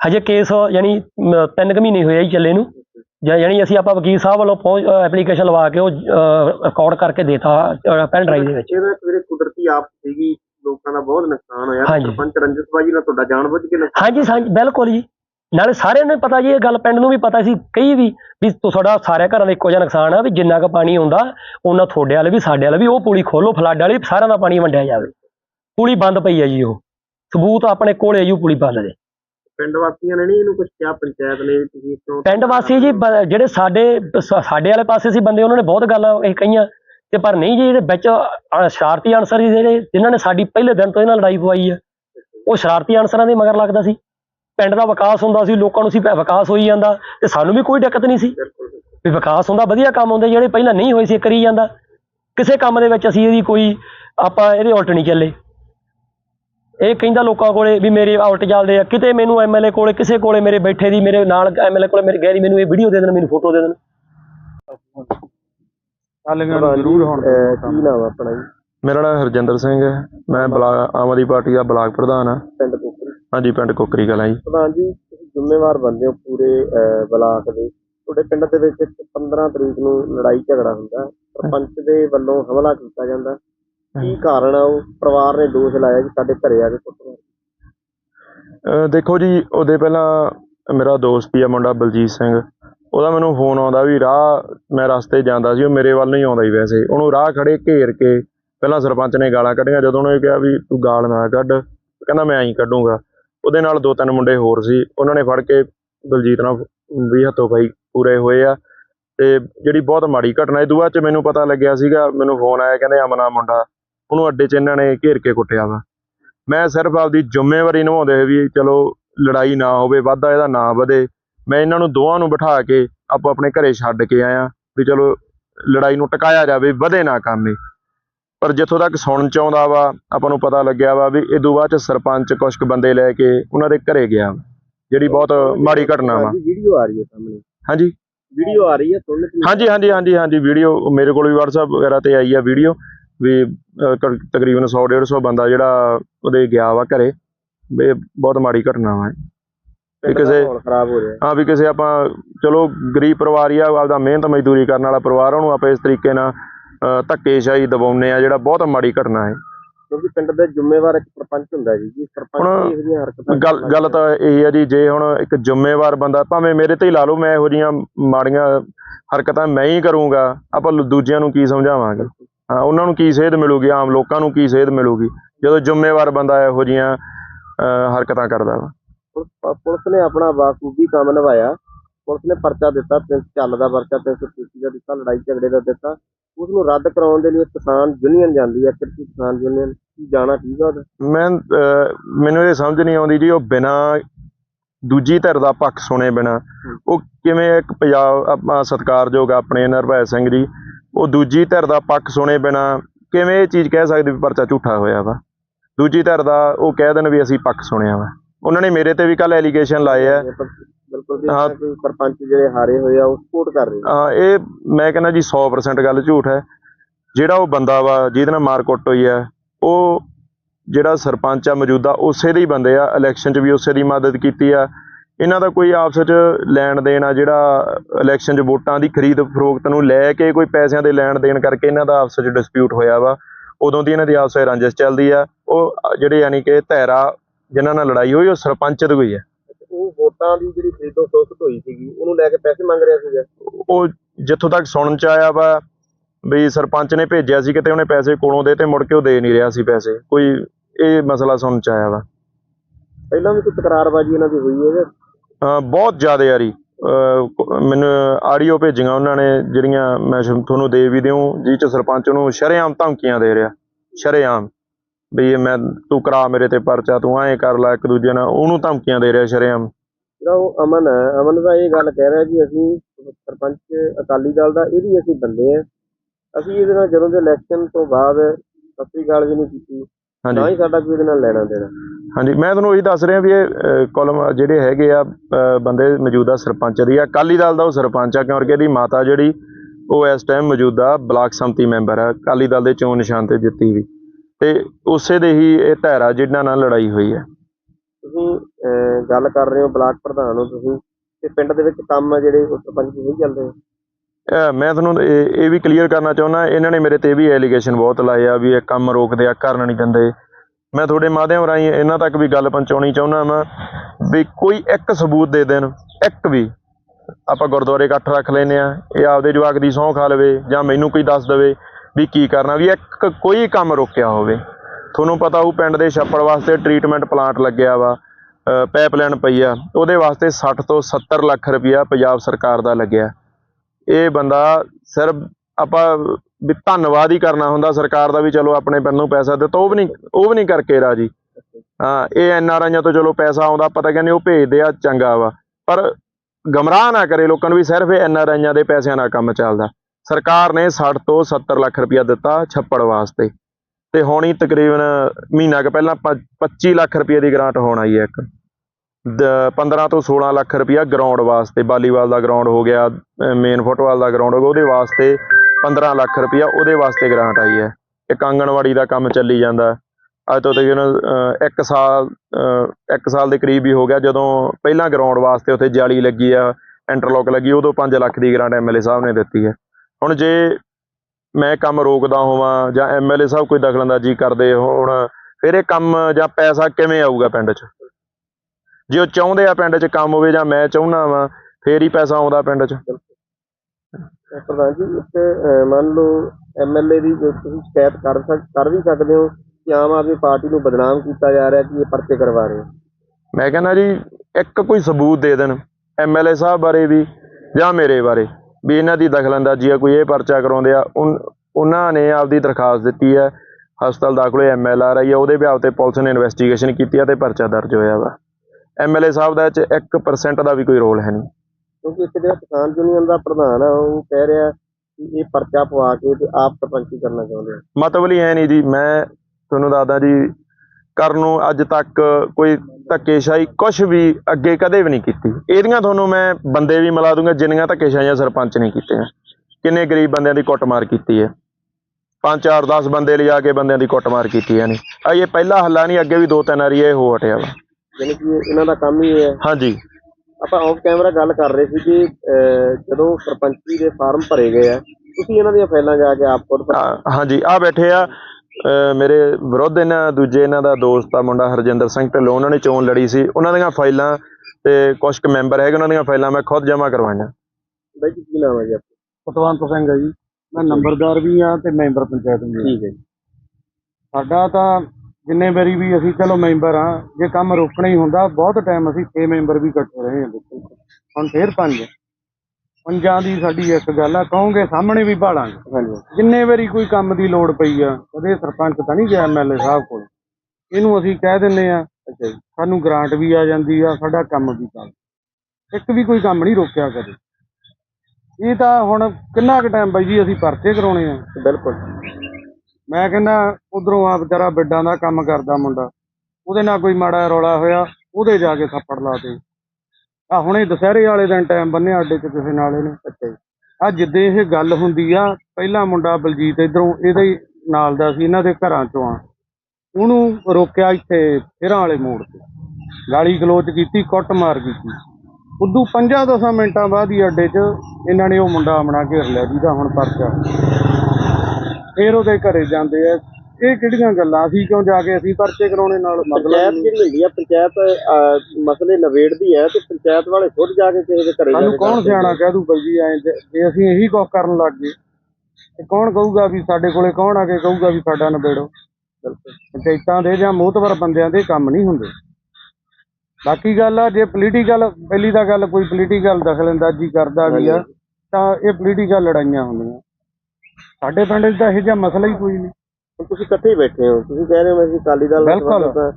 ਹਜੇ ਕੇਸ ਯਾਨੀ ਮ, ਤਿੰਨ ਕੁ ਮਹੀਨੇ ਹੋਏ ਆ ਜੀ ਚੱਲੇ ਨੂੰ। ਜਾਂ ਯਾਨੀ ਅਸੀਂ ਆਪਾਂ ਵਕੀਲ ਸਾਹਿਬ ਵੱਲੋਂ ਪਹੁੰਚ ਐਪਲੀਕੇਸ਼ਨ ਲਵਾ ਕੇ ਉਹ ਰਿਕਾਰਡ ਕਰਕੇ ਦੇਤਾ ਪੈਨ ਡਰਾਈਵ ਦੇ ਵਿੱਚ। ਇਹਦਾ ਇੱਕ ਵੀਰੇ ਕੁਦਰਤੀ ਆਪ ਸੀਗੀ ਲੋਕਾਂ ਦਾ ਬਹੁਤ ਨੁਕਸਾਨ ਹੋਇਆ। ਸਰਪੰਚ ਰੰਜਿਤ ਬਾਜੀ ਨਾਲ ਤੁਹਾਡਾ ਜਾਣਬੁੱਝ ਕੇ ਨੁਕਸਾਨ ਹਾਂਜੀ ਹਾਂਜੀ ਬਿਲਕੁਲ ਜੀ। ਨਾਲੇ ਸਾਰਿਆਂ ਨੂੰ ਪਤਾ ਜੀ ਇਹ ਗੱਲ ਪਿੰਡ ਨੂੰ ਵੀ ਪਤਾ ਸੀ ਕਈ ਵੀ ਵੀ ਤੁਹਾਡਾ ਸਾਰਿਆਂ ਘਰਾਂ ਦਾ ਇੱਕੋ ਜਿਹਾ ਨੁਕਸਾਨ ਆ ਵੀ ਜਿੰਨਾ ਕੁ ਪਾਣੀ ਆਉਂਦਾ ਉਹਨਾਂ ਤੁਹਾਡੇ ਵਾਲੇ ਵੀ ਸਾਡੇ ਵਾਲੇ ਵੀ ਉਹ ਪੁਲੀ ਖੋਲੋ ਫਲੱਡ ਵਾਲੀ ਸਾਰਿਆਂ ਦਾ ਪਾਣੀ ਵੰਡਿਆ ਜਾਵੇ। ਪੁਲੀ ਬੰਦ ਪਈ ਹੈ ਜੀ ਉਹ। ਸਬੂਤ ਆਪਣੇ ਕੋਲੇ ਜੀ ਉਹ ਪੁਲੀ ਬੰਦ ਦੇ। ਪਿੰਡ ਵਾਸੀਆਂ ਨੇ ਨਹੀਂ ਇਹਨੂੰ ਕੁਝ ਕਿਹਾ ਪੰਚਾਇਤ ਨੇ ਤੁਸੀਂ ਪਿੰਡ ਵਾਸੀ ਜੀ ਬ- ਜਿਹੜੇ ਸਾਡੇ ਸਾਡੇ ਵਾਲੇ ਪਾਸੇ ਸੀ ਬੰਦੇ ਉਹਨਾਂ ਨੇ ਬਹੁਤ ਗੱਲਾਂ ਇਹ ਕਹੀਆਂ। ਤੇ ਪਰ ਨਹੀਂ ਜੀ ਜਿਹੜੇ ਵਿੱਚ ਅ, ਸ਼ਰਾਰਤੀ ਅਨਸਰ ਸੀ ਜਿਹੜੇ ਜਿਨ੍ਹਾਂ ਨੇ ਸਾਡੀ ਪਹਿਲੇ ਦਿਨ ਤੋਂ ਇਹਨਾਂ ਲੜਾਈ ਪਵਾਈ ਹੈ ਉਹ ਸ਼ਰਾਰਤੀ ਅਨਸਰਾਂ ਦੇ ਮਗਰ ਲੱਗਦਾ ਸੀ। ਪਿੰਡ ਦਾ ਵਿਕਾਸ ਹੁੰਦਾ ਸੀ ਲੋਕਾਂ ਨੂੰ ਸੀ ਪ- ਵਿਕਾਸ ਹੋਈ ਜਾਂਦਾ ਤੇ ਸਾਨੂੰ ਵੀ ਕੋਈ ਦਿੱਕਤ ਨਹੀਂ ਸੀ। ਵੀ ਵਿਕਾਸ ਹੁੰਦਾ ਵਧੀਆ ਕੰਮ ਹੁੰਦੇ ਜਿਹੜੇ ਪਹਿਲਾਂ ਨਹੀਂ ਹੋਏ ਸੀ ਇਹ ਕਰੀ ਜਾਂਦਾ। ਕਿਸੇ ਕੰਮ ਦੇ ਵਿੱਚ ਅਸੀਂ ਇਹਦੀ ਕੋਈ ਆਪਾਂ ਇਹਦੇ ਉਲਟ ਨਹੀਂ ਚੱਲੇ। ਇਹ ਕਹਿੰਦਾ ਲੋਕਾਂ ਕੋਲੇ ਵੀ ਮੇਰੇ ਉਲਟ ਚੱਲਦੇ ਆ ਕਿਤੇ ਮੈਨੂੰ ਐਮਐਲਏ ਕੋਲੇ ਕਿਸੇ ਕੋਲੇ ਮੇਰੇ ਬੈਠੇ ਦੀ ਮੇਰੇ ਨਾਲ ਐਮਐਲਏ ਕੋਲੇ ਮੇਰੇ ਗੈਰੀ ਮੈਨੂੰ ਇਹ ਵੀਡੀਓ ਦੇ ਦੇਣ ਮੈਨੂੰ ਫੋਟੋ ਦੇ ਦੇਣ। ਜ਼ਰੂਰ ਹੁਣ ਕੀ ਨਾਮ ਆ ਆਪਣਾ ਜੀ? ਮੇਰਾ ਨਾਮ ਹਰਜਿੰਦਰ ਸਿੰਘ ਹੈ। ਮੈਂ ਬਲਾਕ ਆਮ ਆਦਮੀ ਪਾਰਟੀ ਦਾ ਬਲਾਕ ਪ੍ਰਧਾਨ ਹਾਂ। ਹਾਂਜੀ ਪਿੰਡ ਕੋਕਰੀ ਕਲਾਂ ਜੀ। ਪ੍ਰਧਾਨ ਜੀ ਤੁਸੀਂ ਜ਼ਿੰਮੇਵਾਰ ਬੰਦੇ ਹੋ ਪੂਰੇ ਅਹ, ਬਲਾਕ ਦੇ। ਤੁਹਾਡੇ ਪਿੰਡ ਦੇ ਵਿੱਚ ਇੱਕ 15 ਤਰੀਕ ਨੂੰ ਲੜਾਈ ਝਗੜਾ ਹੁੰਦਾ। ਸਰਪੰਚ ਦੇ ਵੱਲੋਂ ਹਮਲਾ ਕੀਤਾ ਜਾਂਦਾ ਕੀ ਕਾਰਨ ਆ? ਉਹ ਪਰਿਵਾਰ ਨੇ ਦੋਸ਼ ਲਾਇਆ ਕਿ ਸਾਡੇ ਘਰੇ ਆ ਕੇ ਕੁੱਟਮਾਰ ਅਹ ਦੇਖੋ ਜੀ ਉਹਦੇ ਪਹਿਲਾਂ ਮੇਰਾ ਦੋਸਤ ਹੀ ਆ ਮੁੰਡਾ ਬਲਜੀਤ ਸਿੰਘ। ਉਹਦਾ ਮੈਨੂੰ ਫੋਨ ਆਉਂਦਾ ਵੀ ਰਾਹ ਮੈਂ ਰਸਤੇ ਜਾਂਦਾ ਸੀ ਉਹ ਮੇਰੇ ਵੱਲ ਨਹੀਂ ਆਉਂਦਾ ਹੀ ਵੈਸੇ। ਉਹਨੂੰ ਰਾਹ ਖੜੇ ਘੇਰ ਕੇ ਪਹਿਲਾਂ ਸਰਪੰਚ ਨੇ ਗਾਲਾਂ ਕੱਢੀਆਂ। ਜਦੋਂ ਉਹਨੇ ਕਿਹਾ ਵੀ ਤੂੰ ਗਾਲ ਨਾ ਕੱਢ। ਕਹਿੰਦਾ ਮੈਂ ਐਂ ਕੱਢੂੰਗਾ। ਉਹਦੇ ਨਾਲ ਦੋ ਤਿੰਨ ਮੁੰਡੇ ਹੋਰ ਸੀ। ਉਹਨਾਂ ਨੇ ਫੜ ਕੇ ਬਲਜੀਤ ਨਾਲ ਵੀ ਹੱਥੋਂ ਪਾਈ, ਪੂਰੇ ਹੋਏ ਆ। ਤੇ ਜਿਹੜੀ ਬਹੁਤ ਮਾੜੀ ਘਟਨਾ ਇਹ ਦੁਆ ਚ ਮੈਨੂੰ ਪਤਾ ਲੱਗਿਆ ਸੀਗਾ, ਮੈਨੂੰ ਫੋਨ ਆਇਆ, ਕਹਿੰਦੇ ਅਮਨਾ ਮੁੰਡਾ, ਉਹਨੂੰ ਅੱਡੇ 'ਚ ਇਹਨਾਂ ਨੇ ਘੇਰ ਕੇ ਕੁੱਟਿਆ ਵਾ। ਮੈਂ ਸਿਰਫ ਆਪਦੀ ਜ਼ਿੰਮੇਵਾਰੀ ਨਿਭਾਉਂਦੇ ਹੋਏ ਵੀ ਚਲੋ ਲੜਾਈ ਨਾ ਹੋਵੇ, ਵਾਧਾ ਇਹਦਾ ਨਾ ਵਧੇ। ਮੈਂ ਇਹਨਾਂ ਨੂੰ ਦੋਵਾਂ ਨੂੰ ਬਿਠਾ ਕੇ ਆਪੋ ਆਪਣੇ ਘਰੇ ਛੱਡ ਕੇ ਆਇਆ ਵੀ ਚਲੋ ਲੜਾਈ ਨੂੰ ਟਿਕਾਇਆ ਜਾਵੇ, ਵਧੇ ਨਾ ਕੰਮ ਇਹ। ਪਰ ਜਿੱਥੋਂ ਤੱਕ ਸੁਣਨ ਚ ਆਉਂਦਾ ਵਾ ਆਪਾਂ ਨੂੰ ਪਤਾ ਲੱਗਿਆ ਵਾ ਵੀ ਇਹ ਤੋਂ ਬਾਅਦ ਚ ਸਰਪੰਚ ਕੁਛ ਕੁ ਬੰਦੇ ਲੈ ਕੇ ਉਹਨਾਂ ਦੇ ਘਰੇ ਗਿਆ ਜਿਹੜੀ ਬਹੁਤ ਮਾੜੀ ਘਟਨਾ ਵਾ। ਵੀਡੀਓ ਆ ਰਹੀ ਹੈ ਸਾਹਮਣੇ। ਹਾਂਜੀ। ਵੀਡੀਓ ਆ ਰਹੀ ਹੈ ਸੁਣਨ ਚ ਹਾਂਜੀ ਹਾਂਜੀ ਹਾਂਜੀ ਹਾਂਜੀ ਵੀਡੀਓ ਮੇਰੇ ਕੋਲ ਵੀ WhatsApp ਵਗੈਰਾ ਤੇ ਆਈ ਆ ਵੀਡੀਓ ਵੀ ਅਹ, ਤਕਰੀਬਨ 100 150 ਬੰਦਾ ਜਿਹੜਾ ਉਹਦੇ ਗਿਆ ਵਾ ਘਰੇ ਵੀ ਇਹ ਬਹੁਤ ਮਾੜੀ ਘਟਨਾ ਵਾ। ਦਾ ਕਿਸੇ- ਮਾਹੌਲ ਖਰਾਬ ਹੋ ਰਿਹਾ। ਹਾਂ ਵੀ ਕਿਸੇ ਆਪਾਂ ਚਲੋ ਗਰੀਬ ਪਰਿਵਾਰ ਹੀ ਆ ਆਪਦਾ ਮਿਹਨਤ ਮਜ਼ਦੂਰੀ ਕਰਨ ਵਾਲਾ ਪਰਿਵਾਰ ਉਹਨੂੰ ਆਪਾਂ ਇਸ ਤਰੀਕੇ ਨਾਲ ਧੱਕੇਸ਼ਾਹੀ ਦਬਾਉਂਦੇ ਆ ਜਿਹੜਾ ਬਹੁਤ ਮਾੜੀ ਘਟਨਾ ਹੈ। ਕਿਉਂਕਿ ਪਿੰਡ ਦਾ ਜ਼ਿੰਮੇਵਾਰ ਇੱਕ ਸਰਪੰਚ ਹੁੰਦਾ ਜੀ ਜੀ ਸਰਪੰਚ ਦੀ ਇਹੋ ਜਿਹੀਆਂ ਹਰਕਤਾਂ ਗੱਲ ਗੱਲ ਤਾਂ ਇਹ ਹੈ ਜੀ ਜੇ ਹੁਣ ਇੱਕ ਜ਼ਿੰਮੇਵਾਰ ਬੰਦਾ ਭਾਵੇਂ ਮੇਰੇ ਤੇ ਹੀ ਲਾ ਲਓ ਮੈਂ ਇਹੋ ਜੀਆਂ ਮਾੜੀਆਂ ਹਰਕਤਾਂ ਮੈਂ ਹੀ ਕਰੂੰਗਾ ਆਪਾਂ ਦੂਜਿਆਂ ਨੂੰ ਕੀ ਸਮਝਾਵਾਂਗੇ? ਹਾਂ ਉਹਨਾਂ ਨੂੰ ਕੀ ਸੇਧ ਮਿਲੂਗੀ? ਆਮ ਲੋਕਾਂ ਨੂੰ ਕੀ ਸੇਧ ਮਿਲੂਗੀ? ਜਦੋਂ ਜ਼ਿੰਮੇਵਾਰ ਬੰਦਾ ਇਹੋ ਜੀਆਂ ਅਹ, ਹਰਕਤਾਂ ਕਰਦਾ ਵਾ। ਪੁਲਿਸ ਨੇ ਆਪਣਾ ਬਾਖੂਬੀ ਕੰਮ ਨਿਭਾਇਆ। ਪੁਲਿਸ ਨੇ ਪਰਚਾ ਦਿੱਤਾ ਤਿੰਨ ਚੱਲਦਾ ਪਰਚਾ 333 ਦਾ ਦਿੱਤਾ ਲੜਾਈ ਝਗੜੇ ਦਾ ਦਿੱਤਾ। ਉਸ ਨੂੰ ਰੱਦ ਕਰਾਉਣ ਦੇ ਲਈ ਕਿਸਾਨ ਯੂਨੀਅਨ ਜਾਂਦੀ ਹੈ ਕਿਰਤੀ ਕਿਸਾਨ ਯੂਨੀਅਨ ਕੀ ਜਾਣਾ ਠੀਕ ਆ ਮੈਂ ਮੈਨੂੰ ਇਹ ਸਮਝ ਨਹੀਂ ਆਉਂਦੀ ਜੀ ਉਹ ਬਿਨਾ ਦੂਜੀ ਧਿਰ ਦਾ ਪੱਖ ਸੁਣੇ ਬਿਨਾ ਉਹ ਕਿਵੇਂ ਇੱਕ ਪੰਜਾਬ ਆਪਾਂ ਸਤਿਕਾਰਯੋਗ ਆਪਣੇ ਨਿਰਭੈ ਸਿੰਘ ਜੀ ਉਹ ਦੂਜੀ ਧਿਰ ਦਾ ਪੱਖ ਸੁਣੇ ਬਿਨਾ ਕਿਵੇਂ ਇਹ ਚੀਜ਼ ਕਹਿ ਸਕਦੇ ਵੀ ਪਰਚਾ ਝੂਠਾ ਹੋਇਆ ਵਾ? ਦੂਜੀ ਧਿਰ ਦਾ ਉਹ ਕਹਿ ਦੇਣ ਵੀ ਅਸੀਂ ਪੱਖ ਸੁਣਿਆ ਵਾ। ਉਹਨਾਂ ਨੇ ਮੇਰੇ ਤੇ ਵੀ ਕੱਲ ਐਲੀਗੇਸ਼ਨ ਲਾਏ ਆ। ਤੁਸੀਂ ਤਾਂ ਹਾਂ। ਕੋਈ ਸਰਪੰਚ ਜਿਹੜੇ ਹਾਰੇ ਹੋਏ ਆ, ਉਹ ਸਪੋਰਟ ਕਰ ਰਹੇ ਆ ਇਹ ਮੈਂ ਕਹਿੰਦਾ ਜੀ 100% ਗੱਲ ਝੂਠ ਹੈ। ਜਿਹੜਾ ਉਹ ਬੰਦਾ ਵਾ, ਜਿਹਦੇ ਨਾਲ ਮਾਰ ਕੁੱਟ ਹੋਈ ਹੈ, ਉਹ ਜਿਹੜਾ ਸਰਪੰਚ ਆ, ਮੌਜੂਦਾ, ਉਸੇ ਦੇ ਹੀ ਬੰਦੇ ਆ। ਇਲੈਕਸ਼ਨ 'ਚ ਵੀ ਉਸੇ ਦੀ ਮਦਦ ਕੀਤੀ ਆ। ਇਹਨਾਂ ਦਾ ਕੋਈ ਆਪਸ 'ਚ ਲੈਣ ਦੇਣ ਆ, ਜਿਹੜਾ ਇਲੈਕਸ਼ਨ 'ਚ ਵੋਟਾਂ ਦੀ ਖਰੀਦ ਫਰੋਖਤ ਨੂੰ ਲੈ ਕੇ ਕੋਈ ਪੈਸਿਆਂ ਦੇ ਲੈਣ ਦੇਣ ਕਰਕੇ ਇਹਨਾਂ ਦਾ ਆਪਸ 'ਚ ਡਿਸਪਿਊਟ ਹੋਇਆ ਵਾ। ਉਦੋਂ ਦੀ ਇਹਨਾਂ ਦੀ ਆਪਸ 'ਚ ਰੰਜਿਸ਼ ਚੱਲਦੀ ਆ। ਉਹ ਜਿਹੜੇ ਯਾਨੀ ਕਿ ਧੈਰਾ ਜਿਨ੍ਹਾਂ ਨਾਲ ਲੜਾਈ ਹੋਈ, ਉਹ ਸਰਪੰਚ ਦੀ ਹੋਈ ਹੈ। ਵੋਟਾਂ ਦੀ ਜਿਹੜੀ ਖਰੀਦੋ ਫਰੋਖਤ ਹੋਈ ਸੀਗੀ ਉਹਨੂੰ ਲੈ ਕੇ ਪੈਸੇ ਮੰਗ ਰਿਹਾ ਸੀਗਾ? ਉਹ ਜਿੱਥੋਂ ਤੱਕ ਸੁਣਨ ਚ ਆਇਆ ਵਾ ਵੀ ਸਰਪੰਚ ਨੇ ਭੇਜਿਆ ਸੀ ਕਿਤੇ ਉਹਨੇ ਪੈਸੇ ਕੋਲੋਂ ਦੇ ਤੇ ਮੁੜ ਕੇ ਉਹ ਦੇ ਨਹੀਂ ਰਿਹਾ ਸੀ ਪੈਸੇ। ਕੋਈ ਇਹ ਮਸਲਾ ਸੁਣਨ ਚ ਆਇਆ ਵਾ। ਪਹਿਲਾਂ ਵੀ ਕੋਈ ਤਕਰਾਰਬਾਜ਼ੀ ਇਹਨਾਂ ਦੀ ਹੋਈ ਹੈ ਜਾਂ? ਬਹੁਤ ਜ਼ਿਆਦਾ ਯਾਰੀ। ਮੈਨੂੰ ਆਡੀਓ ਭੇਜੀਆਂ ਉਹਨਾਂ ਨੇ ਜਿਹੜੀਆਂ ਮੈਂ ਤੁਹਾਨੂੰ ਦੇ ਵੀ ਦਿਉ ਜਿਹ ਚ ਸਰਪੰਚ ਨੂੰ ਸ਼ਰੇਆਮ ਧਮਕੀਆਂ ਦੇ ਰਿਹਾ। ਸ਼ਰੇਆਮ। ਵੀ ਮੈਂ ਤੂੰ ਕਰਾ ਮੇਰੇ ਤੇ ਪਰਚਾ ਤੂੰ ਐਂ ਕਰ ਲੈ ਇੱਕ ਦੂਜੇ ਨਾਲ। ਉਹਨੂੰ ਧਮਕੀਆਂ ਦੇ ਰਿਹਾ ਸ਼ਰੇਆਮ। ਜਿਹੜਾ ਉਹ ਅਮਨ ਹੈ ਅਮਨ ਦਾ ਇਹ ਗੱਲ ਕਹਿ ਰਿਹਾ ਕਿ ਅਸੀਂ ਸਰਪੰਚ ਅਕਾਲੀ ਦਲ ਦਾ ਇਹ ਵੀ ਅਸੀਂ ਬੰਦੇ ਆ ਅਸੀਂ ਇਹਦੇ ਨਾਲ ਜਦੋਂ ਦੇ ਇਲੈਕਸ਼ਨ ਤੋਂ ਬਾਅਦ ਸਤਿ ਅਕਾਲ ਵੀ ਨਹੀਂ ਕੀਤੀ ਨਾ ਹਾਂਜੀ ਹੀ ਸਾਡਾ ਕੋਈ ਇਹਦੇ ਨਾਲ ਲੈਣਾ ਦੇਣਾ। ਹਾਂਜੀ ਮੈਂ ਤੁਹਾਨੂੰ ਉਹੀ ਦੱਸ ਰਿਹਾ ਵੀ ਇਹ ਕਾਲਮ ਜਿਹੜੇ ਹੈਗੇ ਆ ਬੰਦੇ ਮੌਜੂਦਾ ਸਰਪੰਚ ਦੀ ਆ ਅਕਾਲੀ ਦਲ ਦਾ ਉਹ ਸਰਪੰਚ ਆ ਕਿਉਂਕਿ ਇਹਦੀ ਮਾਤਾ ਜਿਹੜੀ ਉਹ ਇਸ ਟਾਈਮ ਮੌਜੂਦਾ ਬਲਾਕ ਸੰਮਤੀ ਮੈਂਬਰ ਆ ਅਕਾਲੀ ਦਲ ਦੇ ਚੋਣ ਨਿਸ਼ਾਨ ਤੇ ਜਿੱਤੀ ਵੀ। ਤੇ ਉਸੇ ਦੇ ਹੀ ਇਹ ਧੈਰਾ ਜਿਨ੍ਹਾਂ ਨਾਲ ਲੜਾਈ ਹੋਈ ਹੈ ਤੁਸੀਂ ਗੱਲ ਕਰ ਰਹੇ ਹੋ ਬਲਾਕ ਪ੍ਰਧਾਨ ਹੋ ਤੁਸੀਂ, ਤੇ ਪਿੰਡ ਦੇ ਵਿੱਚ ਕੰਮ ਆ ਜਿਹੜੇ ਉਹ ਸਰਪੰਚ ਦੇ ਨਹੀਂ ਚੱਲਦੇ? ਅਹ, ਮੈਂ ਤੁਹਾਨੂੰ ਇਹ ਇਹ ਵੀ ਕਲੀਅਰ ਕਰਨਾ ਚਾਹੁੰਦਾ, ਇਹਨਾਂ ਨੇ ਮੇਰੇ ਤੇ ਵੀ ਐਲੀਗੇਸ਼ਨ ਬਹੁਤ ਲਾਏ ਆ, ਵੀ ਇਹ ਕੰਮ ਰੋਕਦੇ ਆ ਕਰਨ ਨਹੀਂ ਦਿੰਦੇ। ਮੈਂ ਤੁਹਾਡੇ ਮਾਧਿਅਮ ਰਾਹੀਂ ਇਹਨਾਂ ਤੱਕ ਵੀ ਗੱਲ ਪਹੁੰਚਾਉਣੀ ਚਾਹੁੰਦਾ ਮੈਂ ਵੀ ਕੋਈ ਇੱਕ ਸਬੂਤ ਦੇ ਦੇਣ, ਇੱਕ ਵੀ ਆਪਾਂ ਗੁਰਦੁਆਰੇ ਇਕੱਠ ਰੱਖ ਲੈਨੇ ਆ, ਇਹ ਆਪਦੇ ਜਵਾਕ ਦੀ ਸਹੁੰ ਖਾ ਲਵੇ ਜਾਂ ਮੈਨੂੰ ਕੋਈ ਦੱਸ ਦੇਵੇ ਵੀ ਕੀ ਕਰਨਾ, ਵੀ ਇੱਕ ਕੋਈ ਕੰਮ ਰੋਕਿਆ ਹੋਵੇ। ਤੁਹਾਨੂੰ ਪਤਾ ਉਹ ਪਿੰਡ ਦੇ ਛੱਪੜ ਵਾਸਤੇ ਟ੍ਰੀਟਮੈਂਟ ਪਲਾਂਟ ਲੱਗਿਆ ਵਾ ਪਾਈਪਲਾਈਨ ਪਈ ਆ, ਉਹਦੇ ਵਾਸਤੇ 60 ਤੋਂ 70 ਲੱਖ ਰੁਪਇਆ ਪੰਜਾਬ ਸਰਕਾਰ ਦਾ ਲੱਗਿਆ। ਇਹ ਬੰਦਾ ਸਿਰਫ ਆਪਾਂ ਵੀ ਧੰਨਵਾਦ ਹੀ ਕਰਨਾ ਹੁੰਦਾ, ਸਰਕਾਰ ਦਾ ਵੀ ਚਲੋ ਆਪਣੇ ਪਿੰਡ ਨੂੰ ਪੈਸਾ ਦਿੱਤਾ, ਉਹ ਵੀ ਨਹੀਂ, ਉਹ ਵੀ ਨਹੀਂ ਕਰਕੇ ਰਾਜੀ। ਹਾਂ, ਇਹ ਐਨ ਆਰ ਆਈਆਂ ਤੋਂ ਚਲੋ ਪੈਸਾ ਆਉਂਦਾ ਪਤਾ ਕਹਿੰਦੇ ਉਹ ਭੇਜਦੇ ਆ, ਚੰਗਾ ਵਾ। ਪਰ ਗਮਰਾਹ ਨਾ ਕਰੇ ਲੋਕਾਂ ਨੂੰ ਵੀ ਸਿਰਫ ਐਨ ਆਰ ਆਈਆਂ ਦੇ ਪੈਸਿਆਂ ਨਾਲ ਕੰਮ ਚੱਲਦਾ। ਸਰਕਾਰ ਨੇ 60 ਤੋਂ 70 ਲੱਖ ਰੁਪਇਆ ਦਿੱਤਾ ਛੱਪੜ ਵਾਸਤੇ। ਤੇ ਹੁਣ ਹੀ ਤਕਰੀਬਨ ਮਹੀਨਾ ਕੁ ਪਹਿਲਾਂ ਪ- 25 ਲੱਖ ਰੁਪਏ ਦੀ ਗ੍ਰਾਂਟ ਹੋਣ ਆਈ ਹੈ ਇੱਕ। ਦ- 15 ਤੋਂ 16 ਲੱਖ ਰੁਪਇਆ ਗਰਾਊਂਡ ਵਾਸਤੇ ਵਾਲੀਬਾਲ ਦਾ ਗਰਾਊਂਡ ਹੋ ਗਿਆ ਮੇਨ ਫੁੱਟਬਾਲ ਦਾ ਗਰਾਊਂਡ ਹੋ ਗਿਆ ਉਹਦੇ ਵਾਸਤੇ 15 ਲੱਖ ਰੁਪਇਆ ਉਹਦੇ ਵਾਸਤੇ ਗ੍ਰਾਂਟ ਆਈ ਹੈ। ਇੱਕ ਆਂਗਣਵਾੜੀ ਦਾ ਕੰਮ ਚੱਲੀ ਜਾਂਦਾ। ਅੱਜ ਤੋਂ ਤਕਰੀਬਨ ਅ, ਇੱਕ ਸਾਲ ਅ, ਇੱਕ ਸਾਲ ਦੇ ਕਰੀਬ ਹੀ ਹੋ ਗਿਆ ਜਦੋਂ ਪਹਿਲਾਂ ਗਰਾਊਂਡ ਵਾਸਤੇ ਉੱਥੇ ਜਾਲੀ ਲੱਗੀ ਆ ਇੰਟਰਲੋਕ ਲੱਗੀ ਉਦੋਂ 5 ਲੱਖ ਦੀ ਗ੍ਰਾਂਟ ਐਮਐਲਏ ਸਾਹਿਬ ਨੇ ਦਿੱਤੀ ਹੈ। ਹੁਣ ਜੇ ਮੈਂ ਕੰਮ ਰੋਕਦਾ ਹੋਵਾਂ ਜਾਂ ਐਮਐਲਏ ਸਾਹਿਬ ਕੋਈ ਦਖਲਅੰਦਾਜ਼ੀ ਕਰਦੇ ਹੋਣ ਫਿਰ ਇਹ ਕੰਮ ਜਾਂ ਪੈਸਾ ਕਿਵੇਂ ਆਊਗਾ ਪਿੰਡ 'ਚ? ਜੇ ਉਹ ਚਾਹੁੰਦੇ ਆ ਪਿੰਡ 'ਚ ਕੰਮ ਹੋਵੇ ਜਾਂ ਮੈਂ ਚਾਹੁੰਦਾ ਵਾਂ ਫੇਰ ਹੀ ਪੈਸਾ ਆਉਂਦਾ ਪਿੰਡ 'ਚ। ਪ੍ਰਧਾਨ ਜੀ ਅਹ ਮੰਨ ਲਓ ਐਮਐਲਏ ਦੀ ਤੁਸੀਂ ਸ਼ਿਕਾਇਤ ਕਰ ਸਕ ਕਰ ਵੀ ਸਕਦੇ ਹੋ ਕਿ ਆਮ ਆਦਮੀ ਪਾਰਟੀ ਨੂੰ ਬਦਨਾਮ ਕੀਤਾ ਜਾ ਰਿਹਾ ਕਿ ਇਹ ਪਰਚੇ ਕਰਵਾ ਰਹੇ ਮੈਂ ਕਹਿੰਦਾ ਜੀ ਇੱਕ ਕੋਈ ਸਬੂਤ ਦੇ ਦੇਣ ਐਮਐਲਏ ਸਾਹਿਬ ਬਾਰੇ ਵੀ ਜਾਂ ਮੇਰੇ ਬਾਰੇ। ਵੀ ਇਹਨਾਂ ਦੀ ਦਖਲਅੰਦਾਜ਼ੀ ਆ ਕੋਈ ਇਹ ਪਰਚਾ ਕਰਾਉਂਦੇ ਆ ਉਹਨਾਂ ਨੇ ਆਪਦੀ ਦਰਖਾਸਤ ਦਿੱਤੀ ਹੈ ਹਸਪਤਾਲ ਦਾਖਲੇ ਐਮਐਲਆਰ ਆਈ ਆ ਉਹਦੇ ਵਿਆਹ ਤੇ ਪੁਲਿਸ ਨੇ ਇਨਵੈਸਟੀਗੇਸ਼ਨ ਕੀਤੀ ਆ ਤੇ ਪਰਚਾ ਦਰਜ ਹੋਇਆ ਵਾ। ਐਮਐਲਏ ਸਾਹਿਬ ਦਾ 'ਚ 1% ਦਾ ਵੀ ਕੋਈ ਰੋਲ ਹੈ ਨਹੀਂ। ਕਿਉਂਕਿ ਇੱਕ ਜਿਹੜਾ ਕਿਸਾਨ ਯੂਨੀਅਨ ਦਾ ਪ੍ਰਧਾਨ ਆ ਉਹ ਕਹਿ ਰਿਹਾ ਕਿ ਇਹ ਪਰਚਾ ਪਵਾ ਕੇ ਤੇ ਆਪ ਸਰਪੰਚੀ ਕਰਨਾ ਚਾਹੁੰਦੇ ਆ। ਮਤਲਬ ਹੀ ਹੈ ਨਹੀਂ ਜੀ ਮੈਂ ਤੁਹਾਨੂੰ ਦੱਸਦਾ ਜੀ ਕਰਨ ਨੂੰ ਅੱਜ ਤੱਕ ਕੋਈ ਧੱਕੇਸ਼ਾਹੀ ਕੁਝ ਵੀ ਅੱਗੇ ਕਦੇ ਵੀ ਨਹੀਂ ਕੀਤੀ। ਇਹਦੀਆਂ ਤੁਹਾਨੂੰ ਮੈਂ ਬੰਦੇ ਵੀ ਮਿਲਾ ਦੂੰਗਾ ਜਿੰਨੀਆਂ ਧੱਕੇਸ਼ਾਹੀਆਂ ਸਰਪੰਚ ਨੇ ਕੀਤੀਆਂ। ਕਿੰਨੇ ਗਰੀਬ ਬੰਦਿਆਂ ਦੀ ਕੁੱਟਮਾਰ ਕੀਤੀ ਹੈ। ਪੰਜ ਚਾਰ 10 ਬੰਦੇ ਲਿਜਾ ਕੇ ਬੰਦਿਆਂ ਦੀ ਕੁੱਟਮਾਰ ਕੀਤੀ ਨੇ। ਆ ਇਹ ਪਹਿਲਾ ਹੱਲਾ ਨਹੀਂ ਅੱਗੇ ਵੀ ਦੋ ਤਿੰਨ ਵਾਰੀ ਇਹ ਹੋ ਹਟਿਆ ਵਾ। ਯਾਨੀ ਕਿ ਇਹ- ਇਹਨਾਂ ਦਾ ਕੰਮ ਹੀ ਹੈ। ਹਾਂਜੀ। ਆਪਾਂ ਆਫ ਕੈਮਰਾ ਗੱਲ ਕਰ ਰਹੇ ਸੀ ਕਿ ਜਦੋਂ ਸਰਪੰਚੀ ਦੇ ਫਾਰਮ ਭਰੇ ਗਏ ਆ ਤੁਸੀਂ ਇਹਨਾਂ ਦੀਆਂ ਫਾਈਲਾਂ ਜਾ ਕੇ ਆਪ ਆ- ਹਾਂਜੀ। ਆ ਬੈਠੇ ਆ ਮੇਰੇ ਵਿਰੋਧ ਇਹਨਾਂ ਦੂਜੇ ਇਹਨਾਂ ਦਾ ਦੋਸਤ ਆ ਮੁੰਡਾ ਹਰਜਿੰਦਰ ਸਿੰਘ ਢਿੱਲੋਂ ਉਹਨਾਂ ਨੇ ਚੋਣ ਲੜੀ ਸੀ। ਉਹਨਾਂ ਦੀਆਂ ਫਾਈਲਾਂ ਤੇ ਕੁਝ ਕੁ ਮੈਂਬਰ ਹੈਗੇ ਉਹਨਾਂ ਦੀਆਂ ਫਾਈਲਾਂ ਮੈਂ ਖੁਦ ਜਮ੍ਹਾਂ ਕਰਵਾਈਆਂ। ਬਾਈ ਜੀ ਕੀ ਨਾਮ ਹੈ ਜੀ ਆਪਣਾ ਸਤਵੰਤ ਸਿੰਘ ਹੈ ਜੀ। ਮੈਂ ਨੰਬਰਦਾਰ ਵੀ ਆ ਤੇ ਮੈਂਬਰ ਪੰਚਾਇਤ ਵੀ ਆ ਠੀਕ ਹੈ ਜੀ। ਸਾਡਾ ਤਾਂ ਜਿੰਨੇ ਵਾਰੀ ਵੀ ਅਸੀਂ ਚਲੋ ਮੈਂਬਰ ਆ ਜੇ ਕੰਮ ਰੋਕਣਾ ਹੀ ਹੁੰਦਾ ਬਹੁਤ ਟਾਈਮ ਅਸੀਂ 6 ਮੈਂਬਰ ਵੀ ਇਕੱਠੇ ਰਹੇ ਹਾਂ। ਹੁਣ ਫੇਰ ਪੰਜ ਪੰਜਾਂ ਦੀ ਸਾਡੀ ਇੱਕ ਗੱਲ ਆ ਕਹੋਗੇ ਸਾਹਮਣੇ ਵੀ ਭਾਲਾਂਗੇ। ਹਾਂਜੀ। ਜਿੰਨੇ ਵਾਰੀ ਕੋਈ ਕੰਮ ਦੀ ਲੋੜ ਪਈ ਆ ਕਦੇ ਸਰਪੰਚ ਤਾਂ ਨਹੀਂ ਗਿਆ ਐਮਐਲਏ ਸਾਹਿਬ ਕੋਲ। ਇਹਨੂੰ ਅਸੀਂ ਕਹਿ ਦਿੰਨੇ ਆ ਅੱਛਾ ਜੀ। ਸਾਨੂੰ ਗ੍ਰਾਂਟ ਵੀ ਆ ਜਾਂਦੀ ਆ ਸਾਡਾ ਕੰਮ ਵੀ ਚੱਲ ਇੱਕ ਵੀ ਕੋਈ ਕੰਮ ਨਹੀਂ ਰੋਕਿਆ ਕਦੇ। ਇਹ ਤਾਂ ਹੁਣ ਕਿੰਨਾ ਕੁ ਟਾਈਮ ਬਾਈ ਜੀ ਅਸੀਂ ਪਰਚੇ ਕਰਾਉਣੇ ਆ। ਬਿਲਕੁਲ। ਮੈਂ ਕਹਿੰਦਾ ਉਧਰੋਂ ਆ ਵਿਚਾਰਾ ਬਿੱਡਾਂ ਦਾ ਕੰਮ ਕਰਦਾ ਮੁੰਡਾ। ਉਹਦੇ ਨਾਲ ਕੋਈ ਮਾੜਾ ਰੌਲਾ ਹੋਇਆ ਉਹਦੇ ਜਾ ਕੇ ਥੱਪੜ ਲਾਤੇ ਆ ਹੁਣੇ ਦੁਸਹਿਰੇ ਵਾਲੇ ਦਿਨ ਟਾਈਮ ਬੰਨਿਆ ਅੱਡੇ 'ਚ ਕਿਸੇ ਨਾਲ ਇਹਨੇ ਅੱਛਾ ਆ ਜਿੱਦੇ ਇਹ ਗੱਲ ਹੁੰਦੀ ਆ, ਪਹਿਲਾ ਮੁੰਡਾ ਬਲਜੀਤ ਇਧਰੋਂ ਇਹਦੇ ਹੀ ਨਾਲ ਦਾ ਸੀ, ਇਹਨਾਂ ਦੇ ਘਰਾਂ ਚੋਂ ਆ। ਉਹਨੂੰ ਰੋਕਿਆ ਇੱਥੇ ਫਿਰਾਂ ਵਾਲੇ ਮੋੜ ਤੇ। ਗਾਲੀ ਗਲੋਚ ਕੀਤੀ ਕੁੱਟ ਮਾਰ ਕੀਤੀ। ਉਦੋਂ 5-10 ਮਿੰਟਾਂ ਬਾਅਦ ਹੀ ਅੱਡੇ 'ਚ ਇਹਨਾਂ ਨੇ ਉਹ ਮੁੰਡਾ ਆਪਣਾ ਘੇਰ ਲਿਆ, ਜਿਹਦਾ ਹੁਣ ਪਰਚਾ। ਫਿਰ ਉਹਦੇ ਘਰੇ ਜਾਂਦੇ ਆ। ਇਹ ਕਿਹੜੀਆਂ ਗੱਲਾਂ? ਅਸੀਂ ਕਿਉਂ ਜਾ ਕੇ ਅਸੀਂ ਪਰਚੇ ਕਰਾਉਣੇ ਨਾਲ ਪੰਚਾਇਤ ਮਤਲਬ। ਜਿਹੜੀ ਹੁੰਦੀ ਆ ਪੰਚਾਇਤ ਅਹ, ਮਸਲੇ ਨਿਬੇੜਦੀ ਹੈ ਤੇ ਪੰਚਾਇਤ ਵਾਲੇ ਖੁਦ ਜਾ ਕੇ ਕਿਸੇ ਦੇ ਘਰੇ ਜਾ ਸਾਨੂੰ ਕੇ ਕੌਣ ਸਿਆਣਾ ਕਹਿ ਦੂ ਬਈ ਜੀ ਐਂ ਜੇ ਜੇ ਅਸੀਂ ਇਹੀ ਕੁਛ ਕਰਨ ਲੱਗ ਗਏ ਤੇ ਕੌਣ ਕਹੂਗਾ ਵੀ ਸਾਡੇ ਕੋਲੇ ਕੌਣ ਆ ਕੇ ਕਹੂਗਾ ਵੀ ਸਾਡਾ ਨਿਬੇੜੋ? ਬਿਲਕੁਲ। ਪੰਚਾਇਤਾਂ ਦੇ ਜਾਂ ਮੋਹਤਵਰ ਬੰਦਿਆਂ ਦੇ ਕੰਮ ਨਹੀਂ ਹੁੰਦੇ। ਬਾਕੀ ਗੱਲ ਆ ਜੇ ਪੋਲੀਟੀਕਲ ਪਹਿਲੀ ਤਾਂ ਗੱਲ ਕੋਈ ਪੋਲੀਟੀਕਲ ਦਖਲਅੰਦਾਜ਼ੀ ਕਰਦਾ ਵੀ ਆ ਤਾਂ ਇਹ ਪੋਲੀਟੀਕਲ ਲੜਾਈਆਂ ਹੁੰਦੀਆਂ। ਸਾਡੇ ਪਿੰਡ 'ਚ ਤਾਂ ਇਹੋ ਜਿਹਾ ਮਸਲਾ ਹੀ ਕੋਈ ਨਹੀਂ। ਹੁਣ ਤੁਸੀਂ ਇਕੱਠੇ ਹੀ ਬੈਠੇ ਹੋ। ਤੁਸੀਂ ਕਹਿ ਰਹੇ ਹੋ ਅਸੀਂ ਅਕਾਲੀ ਦਲ ਨਾਲ ਬਿਲਕੁਲ। ਸੰਬੰਧਿਤ ਹਾਂ।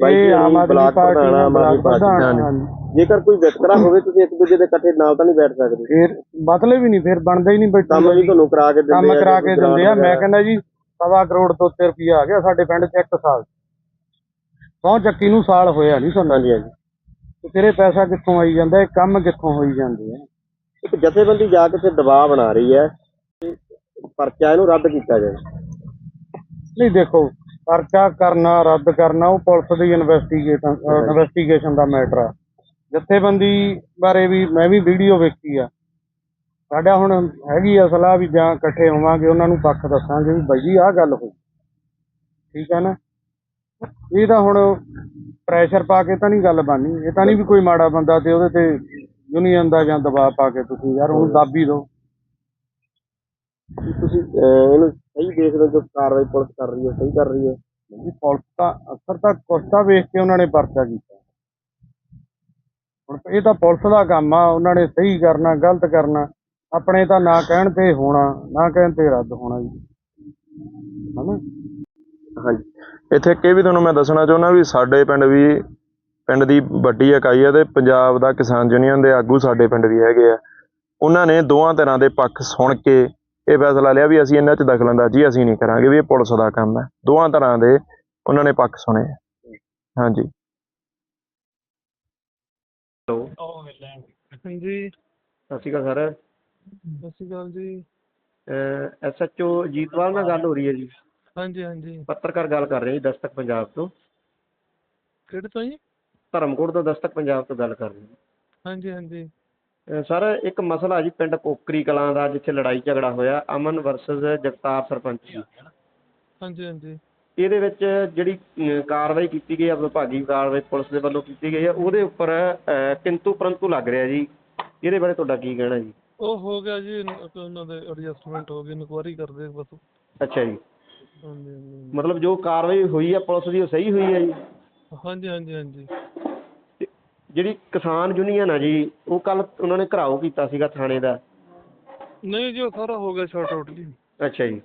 ਬਾਈ ਜੀ ਇਹ ਆਮ ਅਸੀਂ ਆਦਮੀ ਬਲਾਕ ਪਾਰਟੀ ਪ੍ਰਧਾਨ, ਨਾਲ ਆਮ ਆਦਮੀ ਬਲਾਕ ਪ੍ਰਧਾਨ ਪਾਰਟੀ। ਹਾਂਜੀ। ਜੇਕਰ ਕੋਈ ਵਿਤਕਰਾ ਹੋਵੇ ਤੁਸੀਂ ਇੱਕ ਦੂਜੇ ਦੇ ਇਕੱਠੇ ਨਾਲ ਤਾਂ ਨਹੀਂ ਬੈਠ ਸਕਦੇ। ਫਿਰ ਮਤਲਬ ਹੀ ਨਹੀਂ ਫਿਰ ਬਣਦਾ ਹੀ ਨਹੀਂ ਬੈਠਣ ਕੰਮ ਵੀ ਤੁਹਾਨੂੰ ਕਰਾ ਕੇ ਦਿੰਦੇ ਕੰਮ ਆ, ਕਰਾ ਕੇ ਦਿੰਦੇ ਆ। ਮੈਂ ਕਹਿੰਦਾ ਜੀ ਸਵਾ ਕਰੋੜ ਤੋਂ ਉੱਤੇ ਰੁਪਈਆ ਆ ਗਿਆ ਸਾਡੇ ਪਿੰਡ 'ਚ ਇੱਕ ਸਾਲ। ਸੌ ਚੱਕੀ ਨੂੰ ਸਾਲ ਹੋਇਆ ਨਹੀਂ ਸਾਨੂੰ। ਹਾਂਜੀ ਹਾਂਜੀ। ਤੇ ਤੇਰੇ ਪੈਸਾ ਕਿੱਥੋਂ ਆਈ ਜਾਂਦਾ? ਇਹ ਕੰਮ ਕਿੱਥੋਂ ਹੋਈ ਜਾਂਦੇ ਆ? ਇੱਕ ਜਥੇਬੰਦੀ ਜਾ ਕੇ ਤੇ ਦਬਾਅ ਬਣਾ ਰਹੀ ਹੈ ਕਿ ਪਰਚਾ ਇਹਨੂੰ ਰੱਦ ਕੀਤਾ ਜਾਏ। ਨਹੀਂ, ਦੇਖੋ, ਪਰਚਾ ਕਰਨਾ, ਰੱਦ ਕਰਨਾ, ਉਹ ਪੁਲਿਸ ਦੀ ਇਨਵੈਸਟੀਗੇਸ਼ਨ ਇਨਵੈਸਟੀਗੇਸ਼ਨ ਦਾ ਮੈਟਰ ਆ। ਜਥੇਬੰਦੀ ਬਾਰੇ ਵੀ ਮੈਂ ਵੀ ਵੀਡੀਓ ਵੇਖੀ ਆ। ਸਾਡਾ ਹੁਣ ਹੈਗੀ ਆ ਸਲਾਹ ਵੀ ਜਾਂ ਇਕੱਠੇ ਹੋਵਾਂਗੇ, ਉਹਨਾਂ ਨੂੰ ਪੱਖ ਦੱਸਾਂਗੇ ਵੀ ਬਾਈ ਜੀ, ਆਹ ਗੱਲ ਹੋਈ। ਠੀਕ ਆ ਨਾ? ਇਹ ਤਾਂ ਹੁਣ ਪ੍ਰੈਸ਼ਰ ਪਾ ਕੇ ਤਾਂ ਨਹੀਂ ਗੱਲ ਬਣਨੀ। ਇਹ ਤਾਂ ਨਹੀਂ ਵੀ ਕੋਈ ਮਾੜਾ ਬੰਦਾ ਤੇ ਉਹਦੇ ਤੇ ਯੂਨੀਅਨ ਦਾ ਜਾਂ ਦਬਾਅ ਪਾ ਕੇ ਤੁਸੀਂ, ਯਾਰ ਉਹਨੂੰ ਦਾਬੀ ਹੀ ਦਿਓ। ਤੁਸੀਂ ਇਹਨੂੰ ਸਹੀ ਦੇਖਦੇ ਜੋ ਕਾਰਵਾਈ ਪੁਲਿਸ ਕਰ ਰਹੀ ਹੈ, ਸਹੀ ਕਰ ਰਹੀ ਹੈ। ਵੀ ਪੁਲਿਸ ਤਾਂ ਅਸਰ ਤਾਂ ਕੁਛ ਵੇਖ ਕੇ ਉਹਨਾਂ ਨੇ ਪਰਚਾ ਕੀਤਾ। ਹੁਣ ਇਹ ਤਾਂ ਪੁਲਿਸ ਦਾ ਕੰਮ ਆ, ਉਹਨਾਂ ਨੇ ਸਹੀ ਕਰਨਾ, ਗਲਤ ਕਰਨਾ, ਆਪਣੇ ਤਾਂ ਨਾ ਕਹਿਣ ਤੇ ਹੋਣਾ, ਨਾ ਕਹਿਣ ਤੇ ਰੱਦ ਹੋਣਾ ਜੀ। ਹਨਾ? ਹਾਂਜੀ। ਇੱਥੇ ਇੱਕ ਇਹ ਵੀ ਤੁਹਾਨੂੰ ਮੈਂ ਦੱਸਣਾ ਚਾਹੁੰਦਾ ਵੀ ਸਾਡੇ ਪਿੰਡ ਵੀ, ਪਿੰਡ ਦੀ ਵੱਡੀ ਇਕਾਈ ਹੈ ਤੇ ਪੰਜਾਬ ਦਾ ਕਿਸਾਨ ਯੂਨੀਅਨ ਦੇ ਆਗੂ ਸਾਡੇ ਪਿੰਡ ਵੀ ਹੈਗੇ ਆ। ਉਹਨਾਂ ਨੇ ਦੋਵਾਂ ਤਰ੍ਹਾਂ ਦੇ ਪੱਖ ਸੁਣ ਕੇ ਇਹ ਫੈਸਲਾ ਲਿਆ ਵੀ ਅਸੀਂ ਇਹਨਾਂ 'ਚ ਦਖਲਅੰਦਾਜ਼ੀ ਅਸੀਂ ਨਹੀਂ ਕਰਾਂਗੇ ਵੀ ਇਹ ਪੁਲਿਸ ਦਾ ਕੰਮ ਹੈ। ਦੋਵਾਂ ਤਰ੍ਹਾਂ ਦੇ ਉਹਨਾਂ ਨੇ ਪੱਖ ਸੁਣੇ। ਹਾਂਜੀ। ਹਾਂਜੀ। ਸਤਿ ਸ਼੍ਰੀ ਅਕਾਲ ਸਰ। ਸਤਿ ਸ਼੍ਰੀ ਅਕਾਲ ਜੀ। ਐਸਐਚਓ ਜੀਤਵਾਲ ਨਾਲ ਗੱਲ ਹੋ ਰਹੀ ਹੈ ਜੀ। ਹਾਂਜੀ ਹਾਂਜੀ। ਪੱਤਰਕਾਰ ਗੱਲ ਕਰ ਰਹੇ ਜੀ ਦਸਤਕ ਪੰਜਾਬ ਤੋਂ। ਕਿਹੜੇ ਤੋਂ ਜੀ? ਧਰਮਕੋਟ ਤੋਂ ਦਸਤਕ ਪੰਜਾਬ ਤੋਂ ਗੱਲ ਕਰ ਰਹੇ ਹਾਂਜੀ ਹਾਂਜੀ। ਸਰ ਇੱਕ ਮਸਲਾ ਜੀ ਪਿੰਡ ਕੋਕਰੀ ਕਲਾਂ ਦਾ ਜਿੱਥੇ ਲੜਾਈ ਝਗੜਾ ਹੋਇਆ ਅਮਨ ਵਰਸਸ ਜਗਤਾਰ ਸਰਪੰਚ। ਜੀ ਹਾਂਜੀ ਹਾਂਜੀ ਇਹਦੇ ਵਿੱਚ ਜਿਹੜੀ ਅਮ, ਕਾਰਵਾਈ ਕੀਤੀ ਗਈ ਹੈ ਵਿਭਾਗੀ ਕਾਰਵਾਈ ਪੁਲਿਸ ਦੇ ਵੱਲੋਂ ਕੀਤੀ ਗਈ ਹੈ ਉਹਦੇ ਉੱਪਰ ਕਿੰਤੂ ਪਰੰਤੂ ਲੱਗ ਰਿਹਾ ਜੀ। ਇਹਦੇ ਬਾਰੇ ਤੁਹਾਡਾ ਕੀ ਕਹਿਣਾ ਜੀ? ਉਹ ਹੋ ਗਿਆ ਜੀ ਇਨ- ਉਹਨਾਂ ਦੇ ਐਡਜਸਟਮੈਂਟ ਹੋ ਗਈ ਇਨਕੁਆਰੀ ਕਰਦੇ ਬਸ। ਅੱਛਾ ਜੀ। ਹਾਂਜੀ ਹਾਂਜੀ ਮਤਲਬ ਜੋ ਕਾਰਵਾਈ ਹੋਈ ਹੈ ਪੁਲਿਸ ਦੀ ਉਹ ਸਹੀ ਹੋਈ ਹੈ ਜੀ? ਹਾਂਜੀ ਹਾਂਜੀ ਹਾਂਜੀ। ਜਿਹੜੀ ਕਿਸਾਨ ਯੂਨੀਅਨ ਆ ਜੀ ਉਹ ਕੱਲ ਉਹਨਾਂ ਨੇ ਘਰਾਓ ਕੀਤਾ ਸੀਗਾ ਥਾਣੇ ਦਾ। ਨਹੀਂ ਜੀ ਉਹ ਸਾਰਾ ਹੋ ਗਿਆ ਸ਼ਾਰਟ ਆਊਟ ਜੀ। ਅੱਛਾ ਜੀ।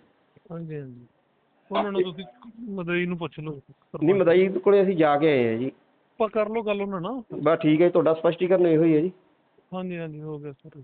ਹਾਂਜੀ ਹਾਂਜੀ। ਉਹਨਾਂ ਨੂੰ ਤੁਸੀਂ ਮਦਈ ਨੂੰ ਪੁੱਛ ਲਓ। ਨਹੀਂ ਮਦਾਈ ਕੋਲੇ ਅਸੀਂ ਜਾ ਕੇ ਆਏ ਆ ਜੀ। ਆਪਾਂ ਕਰ ਲਓ ਗੱਲ ਉਹਨਾਂ ਨਾਲ। ਬਸ ਠੀਕ ਹੈ ਤੁਹਾਡਾ ਸਪਸ਼ਟੀਕਰਨ ਇਹੋ ਹੀ ਹੈ ਜੀ। ਹਾਂਜੀ ਹਾਂਜੀ ਹੋ ਗਿਆ ਸਰ।